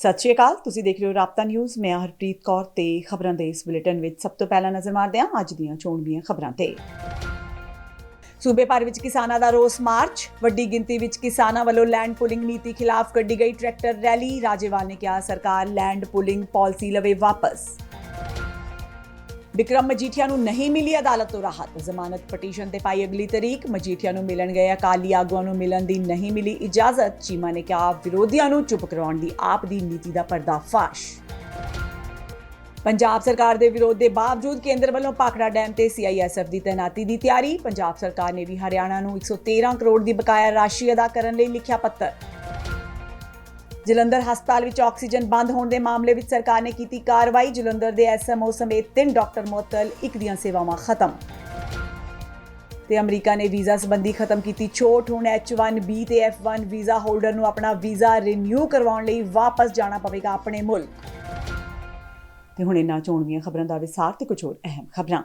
ਸਤਿ ਸ਼੍ਰੀ ਅਕਾਲ, ਤੁਸੀਂ ਦੇਖ ਰਹੇ ਹੋ ਰਾਪਤਾ ਨਿਊਜ਼। ਮੈਂ ਹਰਪ੍ਰੀਤ ਕੌਰ ਤੇ ਖਬਰਾਂ ਦੇ ਇਸ ਬੁਲੇਟਿਨ ਵਿੱਚ ਸਭ ਤੋਂ ਪਹਿਲਾਂ ਨਜ਼ਰ ਮਾਰਦੇ ਹਾਂ ਅੱਜ ਦੀਆਂ ਚੋਣਵੀਆਂ ਖਬਰਾਂ ਤੇ। ਸੂਬੇ ਭਰ ਵਿੱਚ ਕਿਸਾਨਾਂ ਦਾ ਰੋਸ ਮਾਰਚ, ਵੱਡੀ ਗਿਣਤੀ ਵਿੱਚ ਕਿਸਾਨਾਂ ਵੱਲੋਂ ਲੈਂਡ ਪੁਲਿੰਗ ਨੀਤੀ ਖਿਲਾਫ ਕੱਢੀ ਗਈ ਟਰੈਕਟਰ ਰੈਲੀ ਰਾਜੇਵਾਲ ਨੇ ਕਿਹਾ ਸਰਕਾਰ ਲੈਂਡ ਪੁਲਿੰਗ ਪਾਲਿਸੀ ਲਵੇ ਵਾਪਸ। ਵਿਕਰਮ ਮਜੀਠੀਆ ਨੂੰ ਨਹੀਂ ਮਿਲੀ ਅਦਾਲਤ ਤੋਂ ਰਾਹਤ। ਜ਼ਮਾਨਤ ਪਟੀਸ਼ਨ ਤੇ ਪਾਈ ਅਗਲੀ ਤਰੀਕ। ਮਜੀਠੀਆ ਨੂੰ ਮਿਲਣ ਗਏ ਅਕਾਲੀ ਆਗੂਆਂ ਨੂੰ ਮਿਲਣ ਦੀ ਨਹੀਂ ਮਿਲੀ ਇਜਾਜ਼ਤ। ਚੀਮਾ ਨੇ ਕਿਹਾ ਵਿਰੋਧੀਆਂ ਨੂੰ ਚੁੱਪ ਕਰਾਉਣ ਦੀ ਆਪ ਦੀ ਨੀਤੀ ਦਾ ਪਰਦਾਫਾਸ਼। ਪੰਜਾਬ ਸਰਕਾਰ ਦੇ ਵਿਰੋਧ ਦੇ ਬਾਵਜੂਦ ਕੇਂਦਰ ਵੱਲੋਂ ਪਾਖੜਾ ਡੈਮ ਤੇ ਸੀਆਈਐਸਐਫ ਦੀ ਤੈਨਾਤੀ ਦੀ ਤਿਆਰੀ। ਪੰਜਾਬ ਸਰਕਾਰ ਨੇ ਵੀ ਹਰਿਆਣਾ ਨੂੰ 113 ਕਰੋੜ ਦੀ ਬਕਾਇਆ ਰਾਸ਼ੀ ਅਦਾ ਕਰਨ ਲਈ ਲਿਖਿਆ ਪੱਤਰ। ਜਲੰਧਰ ਹਸਪਤਾਲ ਵਿੱਚ ਆਕਸੀਜਨ ਬੰਦ ਹੋਣ ਦੇ ਮਾਮਲੇ ਵਿੱਚ ਸਰਕਾਰ ਨੇ ਕੀਤੀ ਕਾਰਵਾਈ। ਜਲੰਧਰ ਦੇ ਐਸਐਮਓ ਸਮੇਤ ਤਿੰਨ ਡਾਕਟਰ ਮੁਅੱਤਲ, ਇੱਕ ਦੀਆਂ ਸੇਵਾਵਾਂ ਖਤਮ। ਤੇ ਅਮਰੀਕਾ ਨੇ ਵੀਜ਼ਾ ਸੰਬੰਧੀ ਖਤਮ ਕੀਤੀ ਛੋਟ। ਹੁਣ H1B ਤੇ F1 ਵੀਜ਼ਾ ਹੋਲਡਰ ਨੂੰ ਆਪਣਾ ਵੀਜ਼ਾ ਰੀਨਿਊ ਕਰਵਾਉਣ ਲਈ ਵਾਪਸ ਜਾਣਾ ਪਵੇਗਾ ਆਪਣੇ ਮੁਲਕ। ਤੇ ਹੁਣ ਇਹਨਾਂ ਚੋਣਵੀਆਂ ਖਬਰਾਂ ਦਾ ਵਿਸਾਰ ਤੇ ਕੁਝ ਹੋਰ ਅਹਿਮ ਖਬਰਾਂ।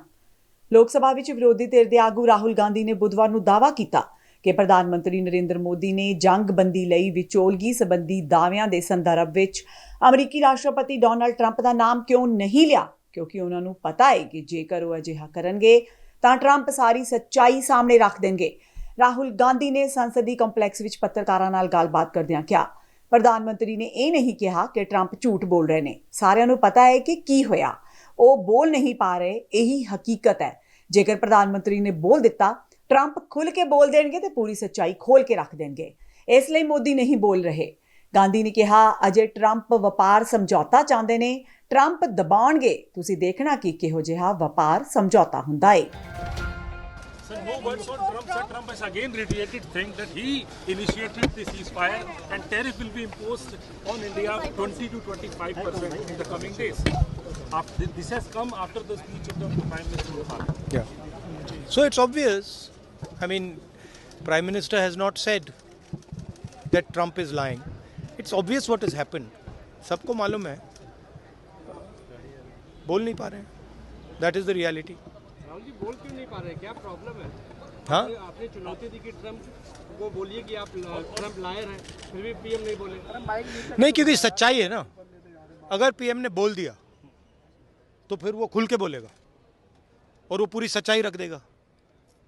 ਲੋਕ ਸਭਾ ਵਿੱਚ ਵਿਰੋਧੀ ਧਿਰ ਦੇ ਆਗੂ ਰਾਹੁਲ ਗਾਂਧੀ ਨੇ ਬੁੱਧਵਾਰ ਨੂੰ ਦਾਅਵਾ ਕੀਤਾ ਕਿ ਪ੍ਰਧਾਨ ਮੰਤਰੀ ਨਰਿੰਦਰ ਮੋਦੀ ਨੇ ਜੰਗਬੰਦੀ ਲਈ ਵਿਚੋਲਗੀ ਸੰਬੰਧੀ ਦਾਅਵਿਆਂ ਦੇ ਸੰਦਰਭ ਵਿੱਚ ਅਮਰੀਕੀ ਰਾਸ਼ਟਰਪਤੀ ਡੋਨਾਲਡ ਟਰੰਪ ਦਾ ਨਾਮ ਕਿਉਂ ਨਹੀਂ ਲਿਆ? ਕਿਉਂਕਿ ਉਹਨਾਂ ਨੂੰ ਪਤਾ ਹੈ ਕਿ ਜੇਕਰ ਉਹ ਅਜਿਹਾ ਕਰਨਗੇ, ਤਾਂ ਟਰੰਪ ਸਾਰੀ ਸੱਚਾਈ ਸਾਹਮਣੇ ਰੱਖ ਦੇਣਗੇ। ਰਾਹੁਲ ਗਾਂਧੀ ਨੇ ਸੰਸਦੀ ਕੰਪਲੈਕਸ ਵਿੱਚ ਪੱਤਰਕਾਰਾਂ ਨਾਲ ਗੱਲਬਾਤ ਕਰਦਿਆਂ ਕਿਹਾ। ਪ੍ਰਧਾਨ ਮੰਤਰੀ ਨੇ ਇਹ ਨਹੀਂ ਕਿਹਾ ਕਿ ਟਰੰਪ ਝੂਠ ਬੋਲ ਰਹੇ ਨੇ। ਸਾਰਿਆਂ ਨੂੰ ਪਤਾ ਹੈ ਕਿ ਕੀ ਹੋਇਆ। ਉਹ ਬੋਲ ਨਹੀਂ ਪਾ ਰਹੇ, ਇਹੀ ਹਕੀਕਤ ਹੈ। ਜੇਕਰ ਪ੍ਰਧਾਨ ਮੰਤਰੀ ਨੇ ਬੋਲ ਦਿੱਤਾ ਟਰੰਪ ਖੁੱਲ ਕੇ ਬੋਲ ਦੇਣਗੇ ਤੇ ਪੂਰੀ ਸੱਚਾਈ ਖੋਲ ਕੇ ਰੱਖ ਦੇਣਗੇ ਇਸ ਲਈ ਮੋਦੀ ਨਹੀਂ ਬੋਲ ਰਹੇ ਗਾਂਧੀ ਨੇ ਕਿਹਾ ਅਜੇ ਟਰੰਪ ਵਪਾਰ ਸਮਝੌਤਾ ਚਾਹੁੰਦੇ ਨੇ ਟਰੰਪ ਦਬਾਉਣਗੇ ਤੁਸੀਂ ਦੇਖਣਾ ਕਿ ਕਿਹੋ ਜਿਹਾ ਵਪਾਰ ਸਮਝੌਤਾ ਹੁੰਦਾ ਏ Sir, no words on Trump. Sir, Trump has again reiterated saying that he initiated the ceasefire and tariff will be imposed on India 20 to 25 percent in the coming days. After, this has come after the speech of the Prime Minister in the Parliament. Yeah. So it's obvious. I mean, Prime Minister has not said that Trump is lying. It's obvious what has happened. सबको मालूम है बोल नहीं पा रहे हैं. That is the reality Rahul ji बोल क्यों नहीं पा रहे क्या प्रॉब्लम है? हाँ? आपने- चुनौती दी कि ट्रंप को बोलिए कि आप ट्रंप लायर हैं फिर भी पीएम नहीं बोले। नहीं क्योंकि सच्चाई है ना। अगर पीएम ने बोल दिया तो फिर वो खुल के बोलेगा। और वो पूरी सच्चाई रख देगा।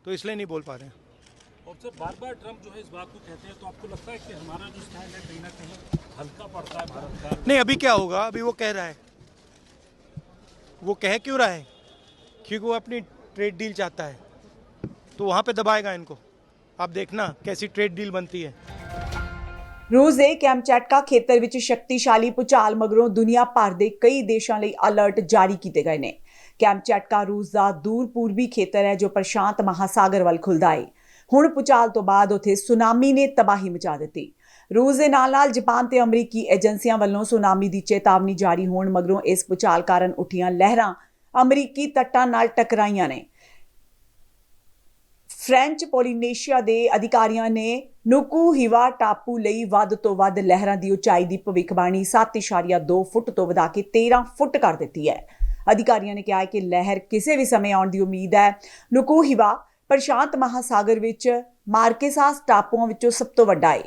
तो इसलिए नहीं बोल पा रहे हैं और सर बार बार ट्रम्प जो है इस बात को कहते हैं तो आपको लगता है कि हमारा जो स्टैंड है कहीं ना कहीं हल्का पड़ता है भारत का नहीं अभी क्या होगा अभी वो कह रहा है वो कह क्यों रहा है क्योंकि वो अपनी ट्रेड डील चाहता है तो वहाँ पे दबाएगा इनको आप देखना कैसी ट्रेड डील बनती है ਰੂਸ ਦੇ ਕੈਮਚੈਟਕਾ ਖੇਤਰ ਵਿੱਚ ਸ਼ਕਤੀਸ਼ਾਲੀ ਭੂਚਾਲ ਮਗਰੋਂ ਦੁਨੀਆ ਭਰ ਦੇ ਕਈ ਦੇਸ਼ਾਂ ਲਈ ਅਲਰਟ ਜਾਰੀ ਕੀਤੇ ਗਏ ਨੇ ਕੈਮਚੈਟਕਾ ਰੂਸ ਦਾ ਦੂਰ ਪੂਰਬੀ ਖੇਤਰ ਹੈ ਜੋ ਪ੍ਰਸ਼ਾਂਤ ਮਹਾਸਾਗਰ ਵੱਲ ਖੁੱਲਦਾ ਹੈ ਹੁਣ ਭੂਚਾਲ ਤੋਂ ਬਾਅਦ ਉੱਥੇ ਸੁਨਾਮੀ ਨੇ ਤਬਾਹੀ ਮਚਾ ਦਿੱਤੀ। ਰੂਸ ਦੇ ਨਾਲ-ਨਾਲ ਜਾਪਾਨ ਤੇ ਅਮਰੀਕੀ ਏਜੰਸੀਆਂ ਵੱਲੋਂ ਸੁਨਾਮੀ ਦੀ ਚੇਤਾਵਨੀ ਜਾਰੀ ਹੋਣ ਮਗਰੋਂ ਇਸ ਭੂਚਾਲ ਕਾਰਨ ਉੱਠੀਆਂ ਲਹਿਰਾਂ ਅਮਰੀਕੀ ਤੱਟਾਂ ਨਾਲ ਟਕਰਾਈਆਂ ਨੇ। ਫ੍ਰੈਂਚ ਪੋਲੀਨੇਸ਼ੀਆ ਦੇ ਅਧਿਕਾਰੀਆਂ ਨੇ ਨੁਕੂ ਹਿਵਾ ਟਾਪੂ ਲਈ ਵੱਧ ਤੋਂ ਵੱਧ ਲਹਿਰਾਂ ਦੀ ਉਚਾਈ ਦੀ ਭਵਿੱਖਬਾਣੀ 7.2 ਫੁੱਟ ਤੋਂ ਵਧਾ ਕੇ 13 ਫੁੱਟ ਕਰ ਦਿੱਤੀ ਹੈ। ਅਧਿਕਾਰੀਆਂ ਨੇ ਕਿਹਾ ਕਿ ਲਹਿਰ ਕਿਸੇ ਵੀ ਸਮੇਂ ਆਉਣ ਦੀ ਉਮੀਦ ਹੈ। ਨੁਕੂ ਪ੍ਰਸ਼ਾਂਤ ਮਹਾਸਾਗਰ ਵਿੱਚ ਮਾਰਕੇਸਾਸ ਟਾਪੂਆਂ ਵਿੱਚੋਂ ਸਭ ਤੋਂ ਵੱਡਾ ਹੈ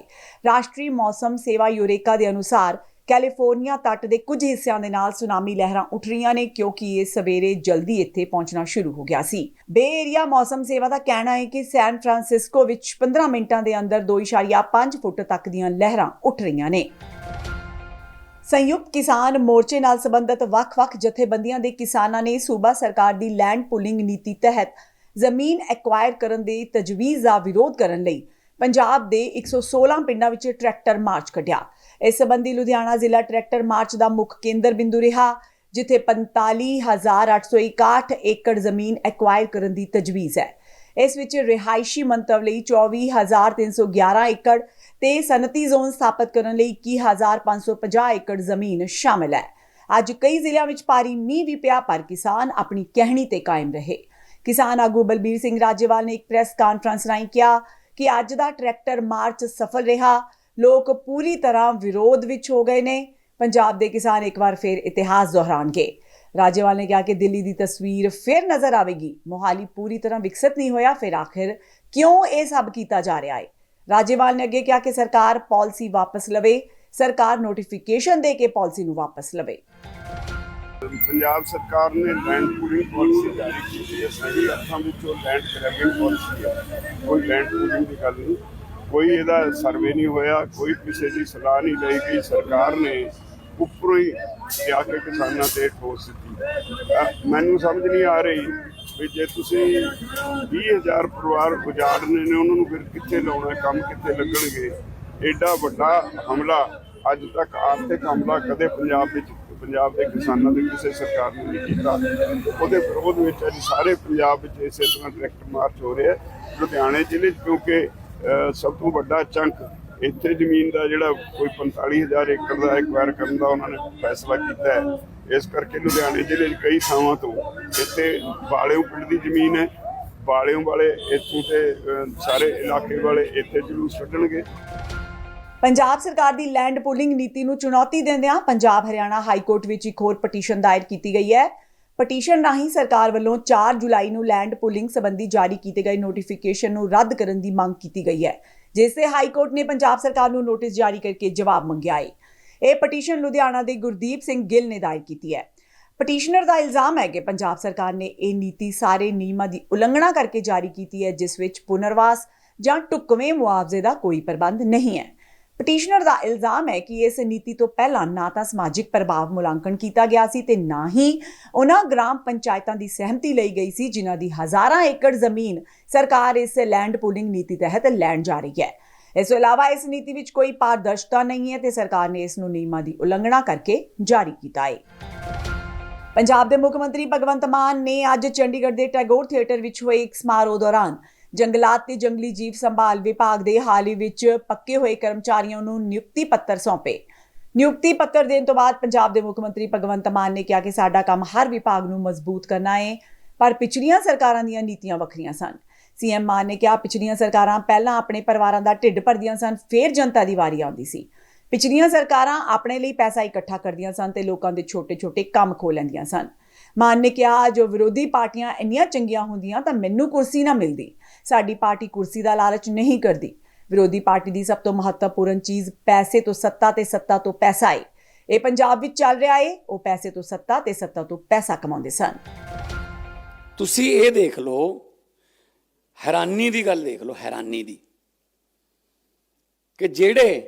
ਰਾਸ਼ਟਰੀ ਮੌਸਮ ਸੇਵਾ ਯੂਰੇਕਾ ਦੇ ਅਨੁਸਾਰ ਕੈਲੀਫੋਰਨੀਆ ਤੱਟ ਦੇ ਕੁਝ ਹਿੱਸਿਆਂ ਦੇ ਨਾਲ ਸੁਨਾਮੀ ਲਹਿਰਾਂ ਉੱਠ ਰਹੀਆਂ ਨੇ ਕਿਉਂਕਿ ਇਹ ਸਵੇਰੇ ਜਲਦੀ ਇੱਥੇ ਪਹੁੰਚਣਾ ਸ਼ੁਰੂ ਹੋ ਗਿਆ ਸੀ। ਬੇ ਏਰੀਆ ਮੌਸਮ ਸੇਵਾ ਦਾ ਕਹਿਣਾ ਹੈ ਕਿ ਸੈਨ ਫਰਾਂਸਿਸਕੋ ਵਿੱਚ 15 ਮਿੰਟਾਂ ਦੇ ਅੰਦਰ 2.5 ਫੁੱਟ ਤੱਕ ਦੀਆਂ ਲਹਿਰਾਂ ਉੱਠ ਰਹੀਆਂ ਨੇ। ਸੰਯੁਕਤ ਕਿਸਾਨ ਮੋਰਚੇ ਨਾਲ ਸੰਬੰਧਿਤ ਵੱਖ-ਵੱਖ ਜਥੇਬੰਦੀਆਂ ਦੇ ਕਿਸਾਨਾਂ ਨੇ ਸੂਬਾ ਸਰਕਾਰ ਦੀ ਲੈਂਡ ਪੁਲਿੰਗ ਨੀਤੀ ਤਹਿਤ ਜ਼ਮੀਨ ਐਕਵਾਇਰ ਕਰਨ ਦੀ ਤਜਵੀਜ਼ ਦਾ ਵਿਰੋਧ ਕਰਨ ਲਈ ਪੰਜਾਬ ਦੇ 116 ਪਿੰਡਾਂ ਵਿੱਚ ਟਰੈਕਟਰ ਮਾਰਚ ਕੱਢਿਆ। ਇਸ ਸੰਬੰਧੀ ਲੁਧਿਆਣਾ ਜ਼ਿਲ੍ਹਾ ਟਰੈਕਟਰ ਮਾਰਚ ਦਾ ਮੁੱਖ ਕੇਂਦਰ ਬਿੰਦੂ ਰਿਹਾ, ਜਿੱਥੇ 45861 ਏਕੜ ਜ਼ਮੀਨ ਐਕਵਾਇਰ ਕਰਨ ਦੀ ਤਜਵੀਜ਼ ਹੈ। ਇਸ ਵਿੱਚ ਰਿਹਾਇਸ਼ੀ ਮੰਤਵ ਲਈ 24311 ਏਕੜ ਤੇ ਸਨਅਤੀ ਜ਼ੋਨ ਸਥਾਪਿਤ ਕਰਨ ਲਈ 21550 ਏਕੜ ਜ਼ਮੀਨ ਸ਼ਾਮਲ ਹੈ। ਅੱਜ ਕਈ ਜ਼ਿਲ੍ਹਿਆਂ ਵਿੱਚ ਭਾਰੀ ਮੀਂਹ ਵੀ ਪਿਆ, ਪਰ ਕਿਸਾਨ ਆਪਣੀ ਕਹਿਣੀ ਤੇ ਕਾਇਮ ਰਹੇ। ਕਿਸਾਨ ਆਗੂ ਬਲਬੀਰ ਸਿੰਘ ਰਾਜੇਵਾਲ ਨੇ ਇੱਕ ਪ੍ਰੈਸ ਕਾਨਫਰੰਸ ਰਾਹੀਂ ਕਿਹਾ ਕਿ ਅੱਜ ਦਾ ਟਰੈਕਟਰ ਮਾਰਚ ਸਫਲ ਰਿਹਾ। ਲੋਕ ਪੂਰੀ ਤਰ੍ਹਾਂ ਵਿਰੋਧ ਵਿੱਚ ਹੋ ਗਏ ਨੇ। ਪੰਜਾਬ ਦੇ ਕਿਸਾਨ ਇੱਕ ਵਾਰ ਫਿਰ ਇਤਿਹਾਸ ਦੁਹਰਾਉਣਗੇ ਰਾਜੇਵਾਲ ਨੇ ਕਿਹਾ ਕਿ ਦਿੱਲੀ ਦੀ ਤਸਵੀਰ ਫਿਰ ਨਜ਼ਰ ਆਵੇਗੀ ਮੋਹਾਲੀ ਪੂਰੀ ਤਰ੍ਹਾਂ ਵਿਕਸਿਤ ਨਹੀਂ ਹੋਇਆ ਫਿਰ ਆਖਿਰ ਕਿਉਂ ਇਹ ਸਭ ਕੀਤਾ ਜਾ ਰਿਹਾ ਹੈ ਰਾਜੇਵਾਲ ਨੇ ਅੱਗੇ ਕਿਹਾ ਕਿ ਸਰਕਾਰ ਪਾਲਿਸੀ ਵਾਪਸ ਲਵੇ ਸਰਕਾਰ ਨੋਟੀਫਿਕੇਸ਼ਨ ਦੇ ਕੇ ਪਾਲਿਸੀ ਨੂੰ ਵਾਪਸ ਲਵੇ ਪੰਜਾਬ ਸਰਕਾਰ ਨੇ ਲੈਂਡ ਪੂਲਿੰਗ ਪਾਲਿਸੀ ਜਾਰੀ ਕੀਤੀ ਹੈ ਸਹੀ ਅਰਥਾਂ ਵਿੱਚ ਉਹ ਲੈਂਡ ਗ੍ਰੈਬਿੰਗ ਪਾਲਿਸੀ ਹੈ ਕੋਈ ਲੈਂਡ ਪੂਲਿੰਗ ਦੀ ਗੱਲ ਨਹੀਂ ਕੋਈ ਇਹਦਾ ਸਰਵੇ ਨਹੀਂ ਹੋਇਆ ਕੋਈ ਕਿਸੇ ਦੀ ਸਲਾਹ ਨਹੀਂ ਲਈ ਗਈ ਸਰਕਾਰ ਨੇ ਉੱਪਰੋਂ ਹੀ ਜਾ ਕੇ ਕਿਸਾਨਾਂ ਤੇ ਠੋਸ ਦਿੱਤੀ। ਮੈਨੂੰ ਸਮਝ ਨਹੀਂ ਆ ਰਹੀ ਵੀ ਜੇ ਤੁਸੀਂ 20000 ਪਰਿਵਾਰ ਉਜਾੜਨੇ ਨੇ, ਉਹਨਾਂ ਨੂੰ ਫਿਰ ਕਿੱਥੇ ਲਾਉਣਾ, ਕੰਮ ਕਿੱਥੇ ਲੱਗਣਗੇ? ਐਡਾ ਵੱਡਾ ਹਮਲਾ ਅੱਜ ਤੱਕ ਆਰਥਿਕ ਹਮਲਾ ਕਦੇ ਪੰਜਾਬ ਵਿੱਚ, ਪੰਜਾਬ ਦੇ ਕਿਸਾਨਾਂ ਦੇ ਕਿਸੇ ਸਰਕਾਰ ਨੇ ਨਹੀਂ ਕੀਤਾ। ਉਹਦੇ ਵਿਰੋਧ ਵਿੱਚ ਅੱਜ ਸਾਰੇ ਪੰਜਾਬ ਵਿੱਚ ਇਸੇ ਤਰ੍ਹਾਂ ਟਰੈਕਟਰ ਮਾਰਚ ਹੋ ਰਿਹਾ ਲੁਧਿਆਣੇ ਜ਼ਿਲ੍ਹੇ 'ਚ ਕਿਉਂਕਿ ਸਭ ਤੋਂ ਵੱਡਾ ਚੰਕ ਇੱਥੇ ਜ਼ਮੀਨ ਦਾ ਜਿਹੜਾ ਕੋਈ 45000 ਏਕੜ ਦਾ ਐਕਵਾਇਰ ਕਰਨ ਦਾ ਉਹਨਾਂ ਨੇ ਫੈਸਲਾ ਕੀਤਾ ਹੈ। ਇਸ ਕਰਕੇ ਲੁਧਿਆਣੇ ਜ਼ਿਲ੍ਹੇ 'ਚ ਕਈ ਥਾਵਾਂ ਤੋਂ ਇੱਥੇ ਬਾਲਿਓ ਪਿੰਡ ਦੀ ਜ਼ਮੀਨ ਹੈ। ਬਾਲਿਓ ਵਾਲੇ ਇੱਥੋਂ ਤੇ ਸਾਰੇ ਇਲਾਕੇ ਵਾਲੇ ਇੱਥੇ ਜਲੂਸ ਕੱਢਣਗੇ ਪੰਜਾਬ ਸਰਕਾਰ ਦੀ ਲੈਂਡ ਪੂਲਿੰਗ ਨੀਤੀ ਨੂੰ ਚੁਣੌਤੀ ਦਿੰਦਿਆਂ ਪੰਜਾਬ ਹਰਿਆਣਾ ਹਾਈ ਕੋਰਟ ਵਿੱਚ ਇੱਕ ਹੋਰ ਪਟੀਸ਼ਨ ਦਾਇਰ ਕੀਤੀ ਗਈ ਹੈ। ਪਟੀਸ਼ਨ ਰਾਹੀਂ ਸਰਕਾਰ ਵੱਲੋਂ 4 ਜੁਲਾਈ ਨੂੰ ਲੈਂਡ ਪੂਲਿੰਗ ਸੰਬੰਧੀ ਜਾਰੀ ਕੀਤੇ ਗਏ ਨੋਟੀਫਿਕੇਸ਼ਨ ਨੂੰ ਰੱਦ ਕਰਨ ਦੀ ਮੰਗ ਕੀਤੀ ਗਈ ਹੈ। ਜਿਸ ਤੇ ਹਾਈ ਕੋਰਟ ਨੇ ਪੰਜਾਬ ਸਰਕਾਰ ਨੂੰ ਨੋਟਿਸ ਜਾਰੀ ਕਰਕੇ ਜਵਾਬ ਮੰਗਿਆ ਹੈ ਇਹ ਪਟੀਸ਼ਨ ਲੁਧਿਆਣਾ ਦੇ ਗੁਰਦੀਪ ਸਿੰਘ ਗਿੱਲ ਨੇ ਦਾਇਰ ਕੀਤੀ ਹੈ। ਪਟੀਸ਼ਨਰ ਦਾ ਇਲਜ਼ਾਮ ਹੈ ਕਿ ਪੰਜਾਬ ਸਰਕਾਰ ਨੇ ਇਹ ਨੀਤੀ ਸਾਰੇ ਨਿਯਮਾਂ ਦੀ ਉਲੰਘਣਾ ਕਰਕੇ ਜਾਰੀ ਕੀਤੀ ਹੈ, ਜਿਸ ਵਿੱਚ ਪੁਨਰਵਾਸ ਜਾਂ ਢੁਕਵੇਂ ਮੁਆਵਜ਼ੇ ਦਾ ਕੋਈ ਪ੍ਰਬੰਧ ਨਹੀਂ ਹੈ। ਪਟੀਸ਼ਨਰ ਦਾ ਇਲਜ਼ਾਮ ਹੈ ਕਿ ਇਸ ਨੀਤੀ ਤੋਂ ਪਹਿਲਾਂ ਨਾ ਤਾਂ ਸਮਾਜਿਕ ਪ੍ਰਭਾਵ ਮੁਲਾਂਕਣ ਕੀਤਾ ਗਿਆ ਸੀ ਤੇ ਨਾ ਹੀ ਉਹਨਾਂ ਗ੍ਰਾਮ ਪੰਚਾਇਤਾਂ ਦੀ ਸਹਿਮਤੀ ਲਈ ਗਈ ਸੀ, ਜਿਨ੍ਹਾਂ ਦੀ ਹਜ਼ਾਰਾਂ ਏਕੜ ਜ਼ਮੀਨ ਸਰਕਾਰ ਇਸ ਲੈਂਡ ਪੂਲਿੰਗ ਨੀਤੀ ਤਹਿਤ ਲੈਣ ਜਾ ਰਹੀ ਹੈ। ਇਸ ਤੋਂ ਇਲਾਵਾ ਇਸ ਨੀਤੀ ਵਿੱਚ ਕੋਈ ਪਾਰਦਰਸ਼ਤਾ ਨਹੀਂ ਹੈ ਤੇ ਸਰਕਾਰ ਨੇ ਇਸ ਨੂੰ ਨਿਯਮਾਂ ਦੀ ਉਲੰਘਣਾ ਕਰਕੇ ਜਾਰੀ ਕੀਤਾ ਹੈ। ਪੰਜਾਬ ਦੇ ਮੁੱਖ ਮੰਤਰੀ ਭਗਵੰਤ ਮਾਨ ਨੇ ਅੱਜ ਚੰਡੀਗੜ੍ਹ ਦੇ ਟੈਗੋਰ ਥੀਏਟਰ ਵਿੱਚ ਹੋਏ ਇੱਕ ਸਮਾਰੋਹ ਦੌਰਾਨ ਜੰਗਲਾਤ ਤੇ ਜੰਗਲੀ ਜੀਵ ਸੰਭਾਲ ਵਿਭਾਗ ਦੇ ਹਾਲ ਹੀ ਵਿੱਚ ਪੱਕੇ ਹੋਏ ਕਰਮਚਾਰੀਆਂ ਨੂੰ ਨਿਯੁਕਤੀ ਪੱਤਰ ਸੌਂਪੇ। ਨਿਯੁਕਤੀ ਪੱਤਰ ਦੇਣ ਤੋਂ ਬਾਅਦ ਪੰਜਾਬ ਦੇ ਮੁੱਖ ਮੰਤਰੀ ਭਗਵੰਤ ਮਾਨ ਨੇ ਕਿਹਾ ਕਿ ਸਾਡਾ ਕੰਮ ਹਰ ਵਿਭਾਗ ਨੂੰ ਮਜ਼ਬੂਤ ਕਰਨਾ ਹੈ ਪਰ ਪਿਛਲੀਆਂ ਸਰਕਾਰਾਂ ਦੀਆਂ ਨੀਤੀਆਂ ਵੱਖਰੀਆਂ ਸਨ। ਸੀਐਮ ਮਾਨ ਨੇ ਕਿਹਾ, ਪਿਛਲੀਆਂ ਸਰਕਾਰਾਂ ਪਹਿਲਾਂ ਆਪਣੇ ਪਰਿਵਾਰਾਂ ਦਾ ਢਿੱਡ ਭਰਦੀਆਂ ਸਨ, ਫਿਰ ਜਨਤਾ ਦੀ ਵਾਰੀ ਆਉਂਦੀ ਸੀ। ਪਿਛਲੀਆਂ ਸਰਕਾਰਾਂ ਆਪਣੇ ਲਈ ਪੈਸਾ ਇਕੱਠਾ ਕਰਦੀਆਂ ਸਨ ਤੇ ਲੋਕਾਂ ਦੇ ਛੋਟੇ-ਛੋਟੇ ਕੰਮ ਖੋਹ ਲੈਂਦੀਆਂ ਸਨ। ਮਾਨ ਨੇ ਕਿਹਾ ਜੋ ਵਿਰੋਧੀ ਪਾਰਟੀਆਂ ਇੰਨੀਆਂ ਚੰਗੀਆਂ ਹੁੰਦੀਆਂ ਤਾਂ ਮੈਨੂੰ ਕੁਰਸੀ ਨਾ ਮਿਲਦੀ। ਸਾਡੀ ਪਾਰਟੀ ਕੁਰਸੀ ਦਾ ਲਾਲਚ ਨਹੀਂ ਕਰਦੀ। ਵਿਰੋਧੀ ਪਾਰਟੀ ਦੀ ਸਭ ਤੋਂ ਮਹੱਤਵਪੂਰਨ ਚੀਜ਼ ਪੈਸੇ ਤੋਂ ਸੱਤਾ ਤੇ ਸੱਤਾ ਤੋਂ ਪੈਸਾ ਹੈ ਇਹ ਪੰਜਾਬ ਵਿੱਚ ਚੱਲ ਰਿਹਾ ਏ। ਉਹ ਪੈਸੇ ਤੋਂ ਸੱਤਾ ਤੇ ਸੱਤਾ ਤੋਂ ਪੈਸਾ ਕਮਾਉਂਦੇ ਸਨ। ਤੁਸੀਂ ਇਹ ਦੇਖ ਲਓ, ਹੈਰਾਨੀ ਦੀ ਗੱਲ ਦੇਖ ਲਓ, ਹੈਰਾਨੀ ਦੀ। ਕਿ ਜਿਹੜੇ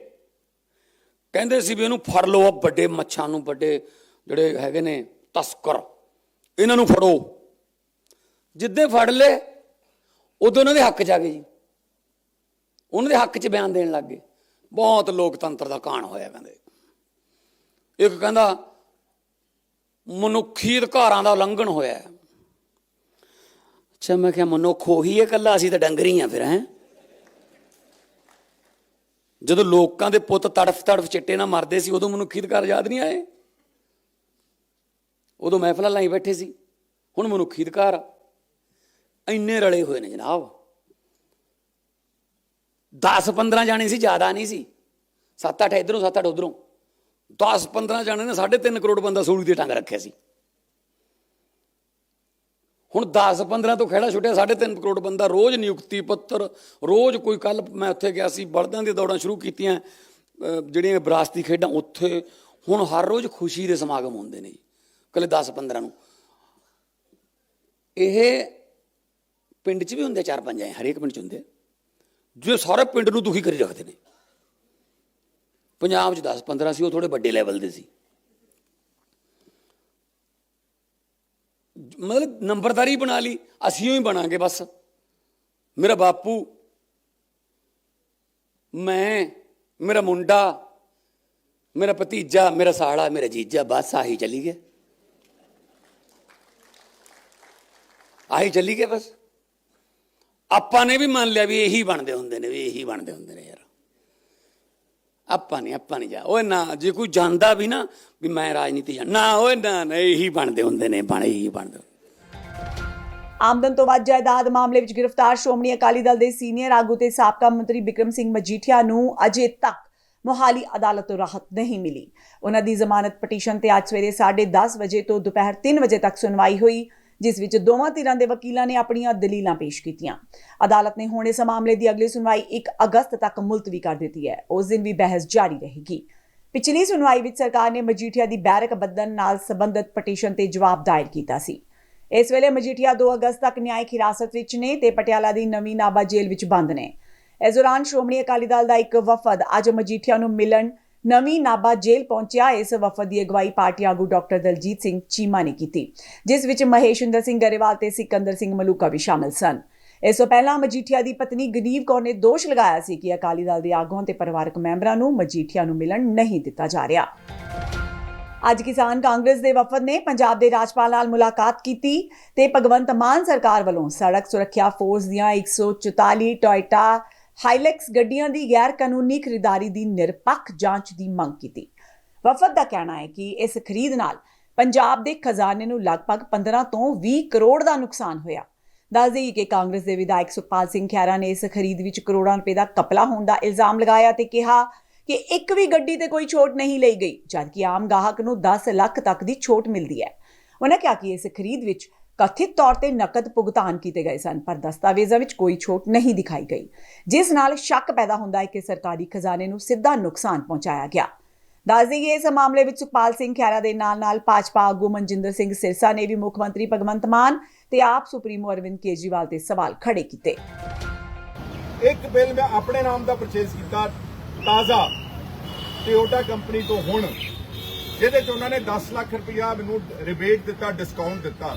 ਕਹਿੰਦੇ ਸੀ ਵੀ ਇਹਨੂੰ ਫੜ ਲਓ ਆ ਵੱਡੇ ਮੱਛਾਂ ਨੂੰ, ਵੱਡੇ ਜਿਹੜੇ ਹੈਗੇ ਨੇ ਤਸਕਰ, ਇਹਨਾਂ ਨੂੰ ਫੜੋ। ਜਿੱਦੇ ਫੜ ਲਏ ਉਦੋਂ ਉਹਨਾਂ ਦੇ ਹੱਕ ਚ ਆ ਗਏ ਜੀ। ਉਹਨਾਂ ਦੇ ਹੱਕ ਚ ਬਿਆਨ ਦੇਣ ਲੱਗ ਗਏ। ਬਹੁਤ ਲੋਕਤੰਤਰ ਦਾ ਕਾਣ ਹੋਇਆ ਕਹਿੰਦੇ ਇੱਕ ਕਹਿੰਦਾ, ਮਨੁੱਖੀ ਅਧਿਕਾਰਾਂ ਦਾ ਉਲੰਘਣ ਹੋਇਆ ਅੱਛਾ, ਮੈਂ ਕਿਹਾ ਮਨੁੱਖ ਉਹੀ ਹੈ ਕੱਲਾ ਅਸੀਂ ਤਾਂ ਡੰਗਰੀ ਆ ਫਿਰ, ਹੈ? ਜਦੋਂ ਲੋਕਾਂ ਦੇ ਪੁੱਤ ਤੜਫ ਤੜਫ ਚਿੱਟੇ ਨਾਲ ਮਰਦੇ ਸੀ, ਉਦੋਂ ਮਨੁੱਖੀ ਅਧਿਕਾਰ ਯਾਦ ਨਹੀਂ ਆਏ? ਉਦੋਂ ਮਹਿਫਲਾਂ ਲਾਈ ਬੈਠੇ ਸੀ। ਹੁਣ ਮਨੁੱਖੀ ਅਧਿਕਾਰ ਆ। ਇੰਨੇ ਰਲੇ ਹੋਏ ਨੇ ਜਨਾਬ। 10 15 ਜਾਣੇ ਸੀ, ਜ਼ਿਆਦਾ ਨਹੀਂ ਸੀ। 7 8 ਇਧਰੋਂ 7 8 ਉਧਰੋਂ। 10 15 ਜਾਣੇ ਨੇ 3.5 ਕਰੋੜ ਬੰਦਾ ਸੂਲੀ ਤੇ ਟੰਗ ਰੱਖਿਆ ਸੀ। ਹੁਣ 10 15 ਤੋਂ ਖੜਾ ਛੁੱਟਿਆ 3.5 ਕਰੋੜ ਬੰਦਾ ਰੋਜ਼ ਨਿਯੁਕਤੀ ਪੱਤਰ, ਰੋਜ਼ ਕੋਈ ਕੱਲ ਮੈਂ ਉੱਥੇ ਗਿਆ ਸੀ ਬਲਦਾਂ ਦੀਆਂ ਦੌੜਾਂ ਸ਼ੁਰੂ ਕੀਤੀਆਂ ਜਿਹੜੀਆਂ ਵਿਰਾਸਤੀ ਖੇਡਾਂ ਉੱਥੇ, ਹੁਣ ਹਰ ਰੋਜ਼ ਖੁਸ਼ੀ ਦੇ ਸਮਾਗਮ ਹੁੰਦੇ ਨੇ ਜੀ ਕੱਲੇ 10 15 ਨੂੰ। ਇਹ ਪਿੰਡ 'ਚ ਵੀ ਹੁੰਦੇ ਚਾਰ ਪੰਜ, ਐ ਹਰੇਕ ਪਿੰਡ 'ਚ ਹੁੰਦੇ ਜੋ ਸਾਰੇ ਪਿੰਡ ਨੂੰ ਦੁਖੀ ਕਰੀ ਰੱਖਦੇ ਨੇ। ਪੰਜਾਬ 'ਚ 10 15 ਸੀ, ਉਹ ਥੋੜੇ ਵੱਡੇ ਲੈਵਲ ਦੇ ਸੀ। ਮਤਲਬ ਨੰਬਰਦਾਰੀ ਬਣਾ ਲਈ, ਅਸੀਂ ਹੀ ਬਣਾਂਗੇ ਬਸ। ਮੇਰਾ ਬਾਪੂ, ਮੈਂ, ਮੇਰਾ ਮੁੰਡਾ, ਮੇਰਾ ਭਤੀਜਾ, ਮੇਰਾ ਸਾਲਾ, ਮੇਰਾ ਜੀਜਾ, ਬਸ ਆਹੀ ਚੱਲੀ ਗਿਆ। ਆਹੀ ਚੱਲੀ ਗਿਆ ਬਸ। ਆਪਾਂ ਨੇ ਵੀ ਮੰਨ ਲਿਆ ਵੀ ਇਹੀ ਬਣਦੇ ਹੁੰਦੇ ਨੇ, ਵੀ ਇਹੀ ਬਣਦੇ ਹੁੰਦੇ ਨੇ ਯਾਰ। ਆਪਾਂ ਨਹੀਂ ਆਪਾਂ ਨਹੀਂ ਜਾ ਓਏ ਨਾ, ਜੇ ਕੋਈ ਜਾਂਦਾ ਵੀ ਨਾ, ਵੀ ਮੈਂ ਰਾਜਨੀਤੀ ਜਾਂ ਨਾ, ਓਏ ਨਾ ਨਾ, ਇਹੀ ਬਣਦੇ ਹੁੰਦੇ ਨੇ, ਬਣ, ਇਹੀ ਬਣਦੇ ਆਮਦਨ ਤੋਂ ਵੱਧ ਜਾਇਦਾਦ ਮਾਮਲੇ ਵਿੱਚ ਗ੍ਰਿਫਤਾਰ ਸ਼੍ਰੋਮਣੀ ਅਕਾਲੀ ਦਲ ਦੇ ਸੀਨੀਅਰ ਆਗੂ ਤੇ ਸਾਬਕਾ ਮੰਤਰੀ ਬਿਕਰਮ ਸਿੰਘ ਮਜੀਠੀਆ ਨੂੰ ਅਜੇ ਤੱਕ ਮੋਹਾਲੀ ਅਦਾਲਤ ਤੋਂ ਰਾਹਤ ਨਹੀਂ ਮਿਲੀ। ਉਹਨਾਂ ਦੀ ਜ਼ਮਾਨਤ ਪਟੀਸ਼ਨ ਤੇ ਅੱਜ ਸਵੇਰੇ 10:30 ਵਜੇ ਤੋਂ ਦੁਪਹਿਰ 3 ਵਜੇ ਤੱਕ ਸੁਣਵਾਈ ਹੋਈ। ਜਿਸ ਵਿੱਚ ਦੋਵਾਂ ਧਿਰਾਂ ਦੇ ਵਕੀਲਾਂ ਨੇ ਆਪਣੀਆਂ ਦਲੀਲਾਂ ਪੇਸ਼ ਕੀਤੀਆਂ। ਅਦਾਲਤ ਨੇ ਹੁਣ ਇਸ ਮਾਮਲੇ ਦੀ ਅਗਲੀ ਸੁਣਵਾਈ 1 ਅਗਸਤ ਤੱਕ ਮੁਲਤਵੀ ਕਰ ਦਿੱਤੀ ਹੈ। ਉਸ ਦਿਨ ਵੀ ਬਹਿਸ ਜਾਰੀ ਰਹੇਗੀ। ਪਿਛਲੀ ਸੁਣਵਾਈ ਵਿੱਚ ਸਰਕਾਰ ਨੇ ਮਜੀਠੀਆ ਦੀ ਬੈਰਕ ਬਦਲਣ ਨਾਲ ਸੰਬੰਧਿਤ ਪਟੀਸ਼ਨ ਤੇ ਜਵਾਬ ਦਾਇਰ ਕੀਤਾ ਸੀ। ਇਸ ਵੇਲੇ ਮਜੀਠੀਆ 2 ਅਗਸਤ ਤੱਕ ਨਿਆਇਕ ਹਿਰਾਸਤ ਵਿੱਚ ਨੇ ਤੇ ਪਟਿਆਲਾ ਦੀ ਨਵੀਂ ਨਾਬਾ ਜੇਲ੍ਹ ਵਿੱਚ ਬੰਦ ਨੇ। ਇਸ ਦੌਰਾਨ ਸ਼੍ਰੋਮਣੀ ਅਕਾਲੀ ਦਲ ਦਾ ਇੱਕ ਵਫਦ ਅੱਜ ਮਜੀਠੀਆ ਨੂੰ ਮਿਲਣ ਨਵੀਂ ਨਾਬਾ ਜੇਲ੍ਹ ਪਹੁੰਚਿਆ, ਇਸ ਵਫਦ ਦੀ ਅਗਵਾਈ ਪਾਰਟੀ ਆਗੂ ਡਾਕਟਰ ਦਲਜੀਤ ਸਿੰਘ ਚੀਮਾ ਨੇ ਕੀਤੀ, ਜਿਸ ਵਿੱਚ ਮਹੇਸ਼ਿੰਦਰ ਸਿੰਘ ਗਰੇਵਾਲ ਤੇ ਸਿਕੰਦਰ ਸਿੰਘ ਮਲੂਕਾ ਵੀ ਸ਼ਾਮਲ ਸਨ। ਇਸ ਤੋਂ ਪਹਿਲਾਂ ਮਜੀਠੀਆ ਦੀ ਪਤਨੀ ਗਨੀਵ ਕੌਰ ਨੇ ਦੋਸ਼ ਲਗਾਇਆ ਸੀ ਕਿ ਅਕਾਲੀ ਦਲ ਦੇ ਆਗੂਆਂ ਤੇ ਪਰਿਵਾਰਕ ਮੈਂਬਰਾਂ ਨੂੰ ਮਜੀਠੀਆ ਨੂੰ ਮਿਲਣ ਨਹੀਂ ਦਿੱਤਾ ਜਾ ਰਿਹਾ। ਅੱਜ ਕਿਸਾਨ ਕਾਂਗਰਸ ਦੇ ਵਫਦ ਨੇ ਪੰਜਾਬ ਦੇ ਰਾਜਪਾਲ ਨਾਲ ਮੁਲਾਕਾਤ ਕੀਤੀ ਤੇ ਭਗਵੰਤ ਮਾਨ ਸਰਕਾਰ ਵੱਲੋਂ ਸੜਕ ਸੁਰੱਖਿਆ ਫੋਰਸ ਦੀਆਂ 144 ਟੋਇਟਾ ਹਾਈਲੈਕਸ ਗੱਡੀਆਂ ਦੀ ਗੈਰ ਕਾਨੂੰਨੀ ਖਰੀਦਦਾਰੀ ਦੀ ਨਿਰਪੱਖ ਜਾਂਚ ਦੀ ਮੰਗ ਕੀਤੀ। ਵਫਦ ਦਾ ਕਹਿਣਾ ਹੈ ਕਿ ਇਸ ਖਰੀਦ ਨਾਲ ਪੰਜਾਬ ਦੇ ਖਜ਼ਾਨੇ ਨੂੰ ਲਗਭਗ 15 ਤੋਂ 20 ਕਰੋੜ ਦਾ ਨੁਕਸਾਨ ਹੋਇਆ। ਦੱਸ ਦੇਈਏ ਕਿ ਕਾਂਗਰਸ ਦੇ ਵਿਧਾਇਕ ਸੁਖਪਾਲ ਸਿੰਘ ਖਹਿਰਾ ਨੇ ਇਸ ਖਰੀਦ ਵਿੱਚ ਕਰੋੜਾਂ ਰੁਪਏ ਦਾ ਕਪਲਾ ਹੋਣ ਦਾ ਇਲਜ਼ਾਮ ਲਗਾਇਆ ਤੇ ਕਿਹਾ ਕਿ ਇੱਕ ਵੀ ਗੱਡੀ ਤੇ ਕੋਈ ਛੋਟ ਨਹੀਂ ਲਈ ਗਈ, ਜਦਕਿ ਆਮ ਗਾਹਕ ਨੂੰ 10 ਲੱਖ ਤੱਕ ਦੀ ਛੋਟ ਮਿਲਦੀ ਹੈ। ਉਹਨਾਂ ਕਿਹਾ ਕਿ ਇਸ ਖਰੀਦ ਵਿੱਚ ਕਥਿਤ ਤੌਰ ਤੇ ਨਕਦ ਭੁਗਤਾਨ ਕੀਤੇ ਗਏ ਸਨ, ਪਰ ਦਸਤਾਵੇਜ਼ਾਂ ਵਿੱਚ ਕੋਈ ਛੋਟ ਨਹੀਂ ਦਿਖਾਈ ਗਈ। ਜਿਸ ਨਾਲ ਸ਼ੱਕ ਪੈਦਾ ਹੁੰਦਾ ਹੈ ਕਿ ਸਰਕਾਰੀ ਖਜ਼ਾਨੇ ਨੂੰ ਸਿੱਧਾ ਨੁਕਸਾਨ ਪਹੁੰਚਾਇਆ ਗਿਆ। ਦੱਸ ਦੇਈਏ, ਇਸ ਮਾਮਲੇ ਵਿੱਚ ਸੁਖਪਾਲ ਸਿੰਘ ਖਹਿਰਾ ਦੇ ਨਾਲ-ਨਾਲ ਭਾਜਪਾ ਆਗੂ ਮਨਜਿੰਦਰ ਸਿੰਘ ਸਿਰਸਾ ਨੇ ਵੀ ਮੁੱਖ ਮੰਤਰੀ ਭਗਵੰਤ ਮਾਨ ਤੇ ਆਪ ਸੁਪਰੀਮੋ ਅਰਵਿੰਦ ਕੇਜਰੀਵਾਲ ਤੇ ਸਵਾਲ ਖੜੇ ਕੀਤੇ। ਇੱਕ ਬਿੱਲ ਮੈਂ ਆਪਣੇ ਨਾਮ ਦਾ ਪਰਚੇਸ ਕੀਤਾ, ਤਾਜ਼ਾ ਟੋਯੋਟਾ ਕੰਪਨੀ ਤੋਂ ਹੁਣ, ਜਿਹਦੇ ਚ ਉਹਨਾਂ ਨੇ 10 ਲੱਖ ਰੁਪਇਆ ਮੈਨੂੰ ਰਿਬੇਟ ਦਿੱਤਾ ਡਿਸਕਾਊਂਟ ਦਿੱਤਾ।